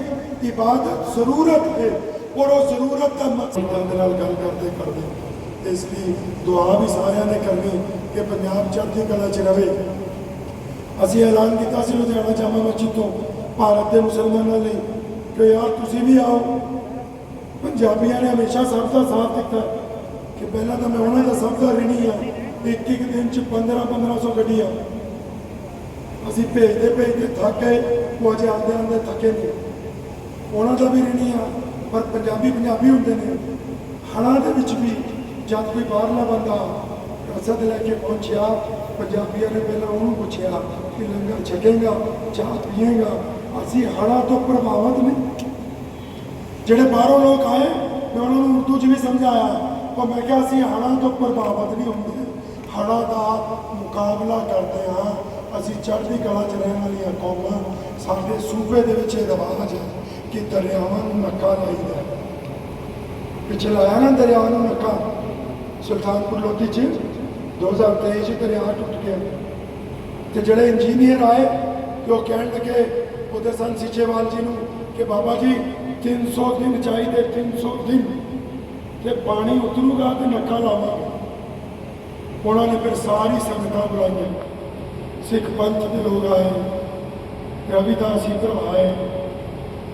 Speaker 1: ਇਬਾਦਤ ਜ਼ਰੂਰਤ ਹੈ। ਔਰ ਉਹ ਜ਼ਰੂਰਤ ਦਾ ਮਕਸਦ ਦੇ ਨਾਲ ਗੱਲ ਕਰਦੇ ਕਰਦੇ। ਇਸ ਲਈ ਦੁਆ ਵੀ ਸਾਰਿਆਂ ਨੇ ਕਰਨੀ ਕਿ ਪੰਜਾਬ ਚੜ੍ਹਦੀ ਕਲਾ 'ਚ ਰਵੇ। ਅਸੀਂ ਐਲਾਨ ਕੀਤਾ ਸੀ ਲੁਧਿਆਣਾ ਜਾਮਾ ਮਸਜਿਦ ਤੋਂ, ਭਾਰਤ ਦੇ ਮੁਸਲਮਾਨਾਂ ਲਈ ਕਿ ਯਾਰ ਤੁਸੀਂ ਵੀ ਆਓ। ਪੰਜਾਬੀਆਂ ਨੇ ਹਮੇਸ਼ਾ ਸਭ ਦਾ ਸਾਥ ਦਿੱਤਾ ਕਿ ਪਹਿਲਾਂ ਤਾਂ ਮੈਂ ਉਹਨਾਂ ਦਾ ਸਭ ਦਾ ਰਿਣੀ ਆ ਇੱਕ ਇੱਕ ਦਿਨ ਚ 15 1500 ਗੱਡੀਆਂ। ਅਸੀਂ ਭੇਜਦੇ ਭੇਜਦੇ ਥੱਕ ਗਏ ਉਹ ਅਜੇ ਆਉਂਦੇ ਆਉਂਦੇ ਥੱਕੇ ਨਹੀਂ। ਉਹਨਾਂ ਦਾ ਵੀ ਰਿਣੀ ਆ, ਪਰ ਪੰਜਾਬੀ ਪੰਜਾਬੀ ਹੁੰਦੇ ਨੇ। ਹੜ੍ਹਾਂ ਦੇ ਵਿੱਚ ਵੀ ਜਦ ਕੋਈ ਬਾਹਰਲਾ ਬੰਦਾ ਰਸਦ ਲੈ ਕੇ ਪਹੁੰਚਿਆ, ਪੰਜਾਬੀਆਂ ਨੇ ਪਹਿਲਾਂ ਉਹਨੂੰ ਪੁੱਛਿਆ ਕਿ ਲੰਗਰ ਛਕੇਗਾ, ਚਾਹ ਪੀਏਗਾ, ਅਸੀਂ ਹੜ੍ਹਾਂ ਤੋਂ ਪ੍ਰਭਾਵਿਤ ਨਹੀਂ ਜਿਹੜੇ ਬਾਹਰੋਂ ਲੋਕ ਆਏ, ਮੈਂ ਉਹਨਾਂ ਨੂੰ ਉਰਦੂ 'ਚ ਵੀ ਸਮਝਾਇਆ ਪਰ ਮੈਂ ਕਿਹਾ ਅਸੀਂ ਹੜ੍ਹਾਂ ਤੋਂ ਪ੍ਰਭਾਵਿਤ ਨਹੀਂ ਹੁੰਦੇ। ਹੜ੍ਹਾਂ ਦਾ ਮੁਕਾਬਲਾ ਕਰਦੇ ਹਾਂ। ਅਸੀਂ ਚੜ੍ਹਦੀ ਕਲਾ 'ਚ ਰਹਿਣ ਵਾਲੀਆਂ ਕੌਮਾਂ, ਸਾਡੇ ਸੂਬੇ ਦੇ ਵਿੱਚ ਇਹ ਰਿਵਾਜ ਹੈ ਕਿ ਦਰਿਆਵਾਂ ਨੂੰ ਨੱਕਾ ਲਾਈਦਾ ਹੈ। ਪਿੱਛੇ ਲਾਇਆ ਨਾ ਦਰਿਆਵਾਂ ਨੂੰ ਨੱਕਾ, ਸੁਲਤਾਨਪੁਰ ਲੋਧੀ 'ਚ 2023 'ਚ ਦਰਿਆ ਟੁੱਟ ਗਿਆ। ਤੇ ਜਿਹੜੇ ਇੰਜੀਨੀਅਰ ਆਏ, ਤੇ ਉਹ ਕਹਿਣ ਲੱਗੇ, ਉਹਦੇ ਸਨ ਸੀਚੇਵਾਲ ਜੀ ਨੂੰ ਕਿ ਬਾਬਾ ਜੀ 300 ਦਿਨ ਚਾਹੀਦੇ 300 ਦਿਨ। ਤੇ ਪਾਣੀ ਉਤਰੂਗਾ ਤੇ ਨੱਕਾ ਲਾਵਾਂਗੇ। ਉਹਨਾਂ ਨੇ ਫਿਰ ਸਾਰੀ ਸੰਗਤਾਂ ਬੁਲਾਈਆਂ। ਸਿੱਖ ਪੰਥ ਦੇ ਲੋਕ ਆਏ ਰਵਿਦਾਸੀ ਭਰਾ ਆਏ,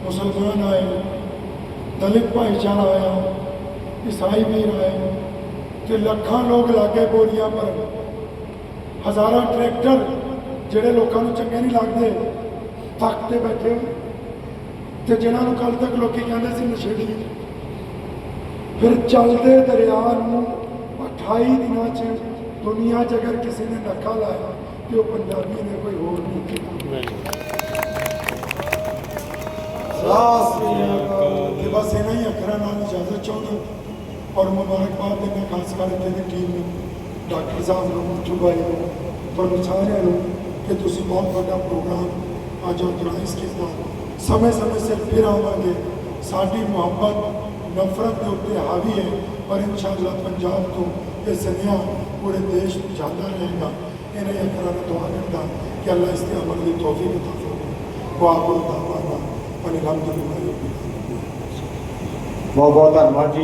Speaker 1: ਮੁਸਲਮਾਨ ਆਏ, ਦਲਿਤ ਭਾਈਚਾਰਾ ਆਇਆ, ਈਸਾਈ ਵੀਰ ਆਏ ਤੇ ਲੱਖਾਂ ਲੋਕ ਲਾਗੇ ਬੋਲੀਆਂ ਭਰਨ ਹਜ਼ਾਰਾਂ ਟਰੈਕਟਰ ਜਿਹੜੇ ਲੋਕਾਂ ਨੂੰ ਚੰਗੇ ਨਹੀਂ ਲੱਗਦੇ ਤੱਕ ਤੇ ਬੈਠੇ ਹੋਏ। ਤੇ ਜਿਨ੍ਹਾਂ ਨੂੰ ਕੱਲ ਤੱਕ ਲੋਕੀ ਕਹਿੰਦੇ ਸੀ ਨਸ਼ੇੜੀ ਫਿਰ ਚੱਲਦੇ ਦਰਿਆ ਨੂੰ 28 ਦਿਨਾਂ 'ਚ ਦੁਨੀਆ 'ਚ ਅਗਰ ਕਿਸੇ ਨੇ ਨੱਕਾ ਲਾਇਆ ਤੇ ਉਹ ਪੰਜਾਬੀ ਨੇ ਕੋਈ ਹੋਰ ਨਹੀਂ ਕੀਤਾ ਤੇ ਬਸ ਇਹਨਾਂ ਹੀ ਅੱਖਰਾਂ ਨਾਲ ਇਜਾਜ਼ਤ ਚਾਹੁੰਦਾ ਔਰ ਮੁਬਾਰਕਬਾਦ ਦੇਣਾ ਖਾਸ ਕਰਕੇ ਦੀ ਟੀਮ ਨੂੰ ਡਾਕਟਰ ਸਾਹਿਬ ਨੂੰ ਮੁੱਠੂ ਭਾਈ ਨੂੰ ਤੁਹਾਨੂੰ ਸਾਰਿਆਂ ਨੂੰ ਕਿ ਤੁਸੀਂ ਬਹੁਤ ਵੱਡਾ ਪ੍ਰੋਗਰਾਮ ਅੱਜ ਆਰਗੇਨਾਈਜ਼ ਕੀਤਾ ਸਮੇਂ ਸਮੇਂ ਸਿਰ ਫਿਰ ਆਵਾਂਗੇ ਸਾਡੀ ਮੁਹੱਬਤ ਨਫ਼ਰਤ ਦੇ ਉੱਤੇ ਹਾਵੀ ਹੈ ਪਰ ਇਨਸ਼ਾਅੱਲਾ ਪੰਜਾਬ ਤੋਂ ਇਹ ਸੁਨੇਹਾ ਪੂਰੇ ਦੇਸ਼ ਨੂੰ ਜਾਂਦਾ ਰਹੇਗਾ मैंने ये खुदा में दुआ करता कि अल्लाह इसके अमल की तोहफी में तोहफी को आपको दावा और अलहमद
Speaker 2: बहुत बहुत धन्यवाद जी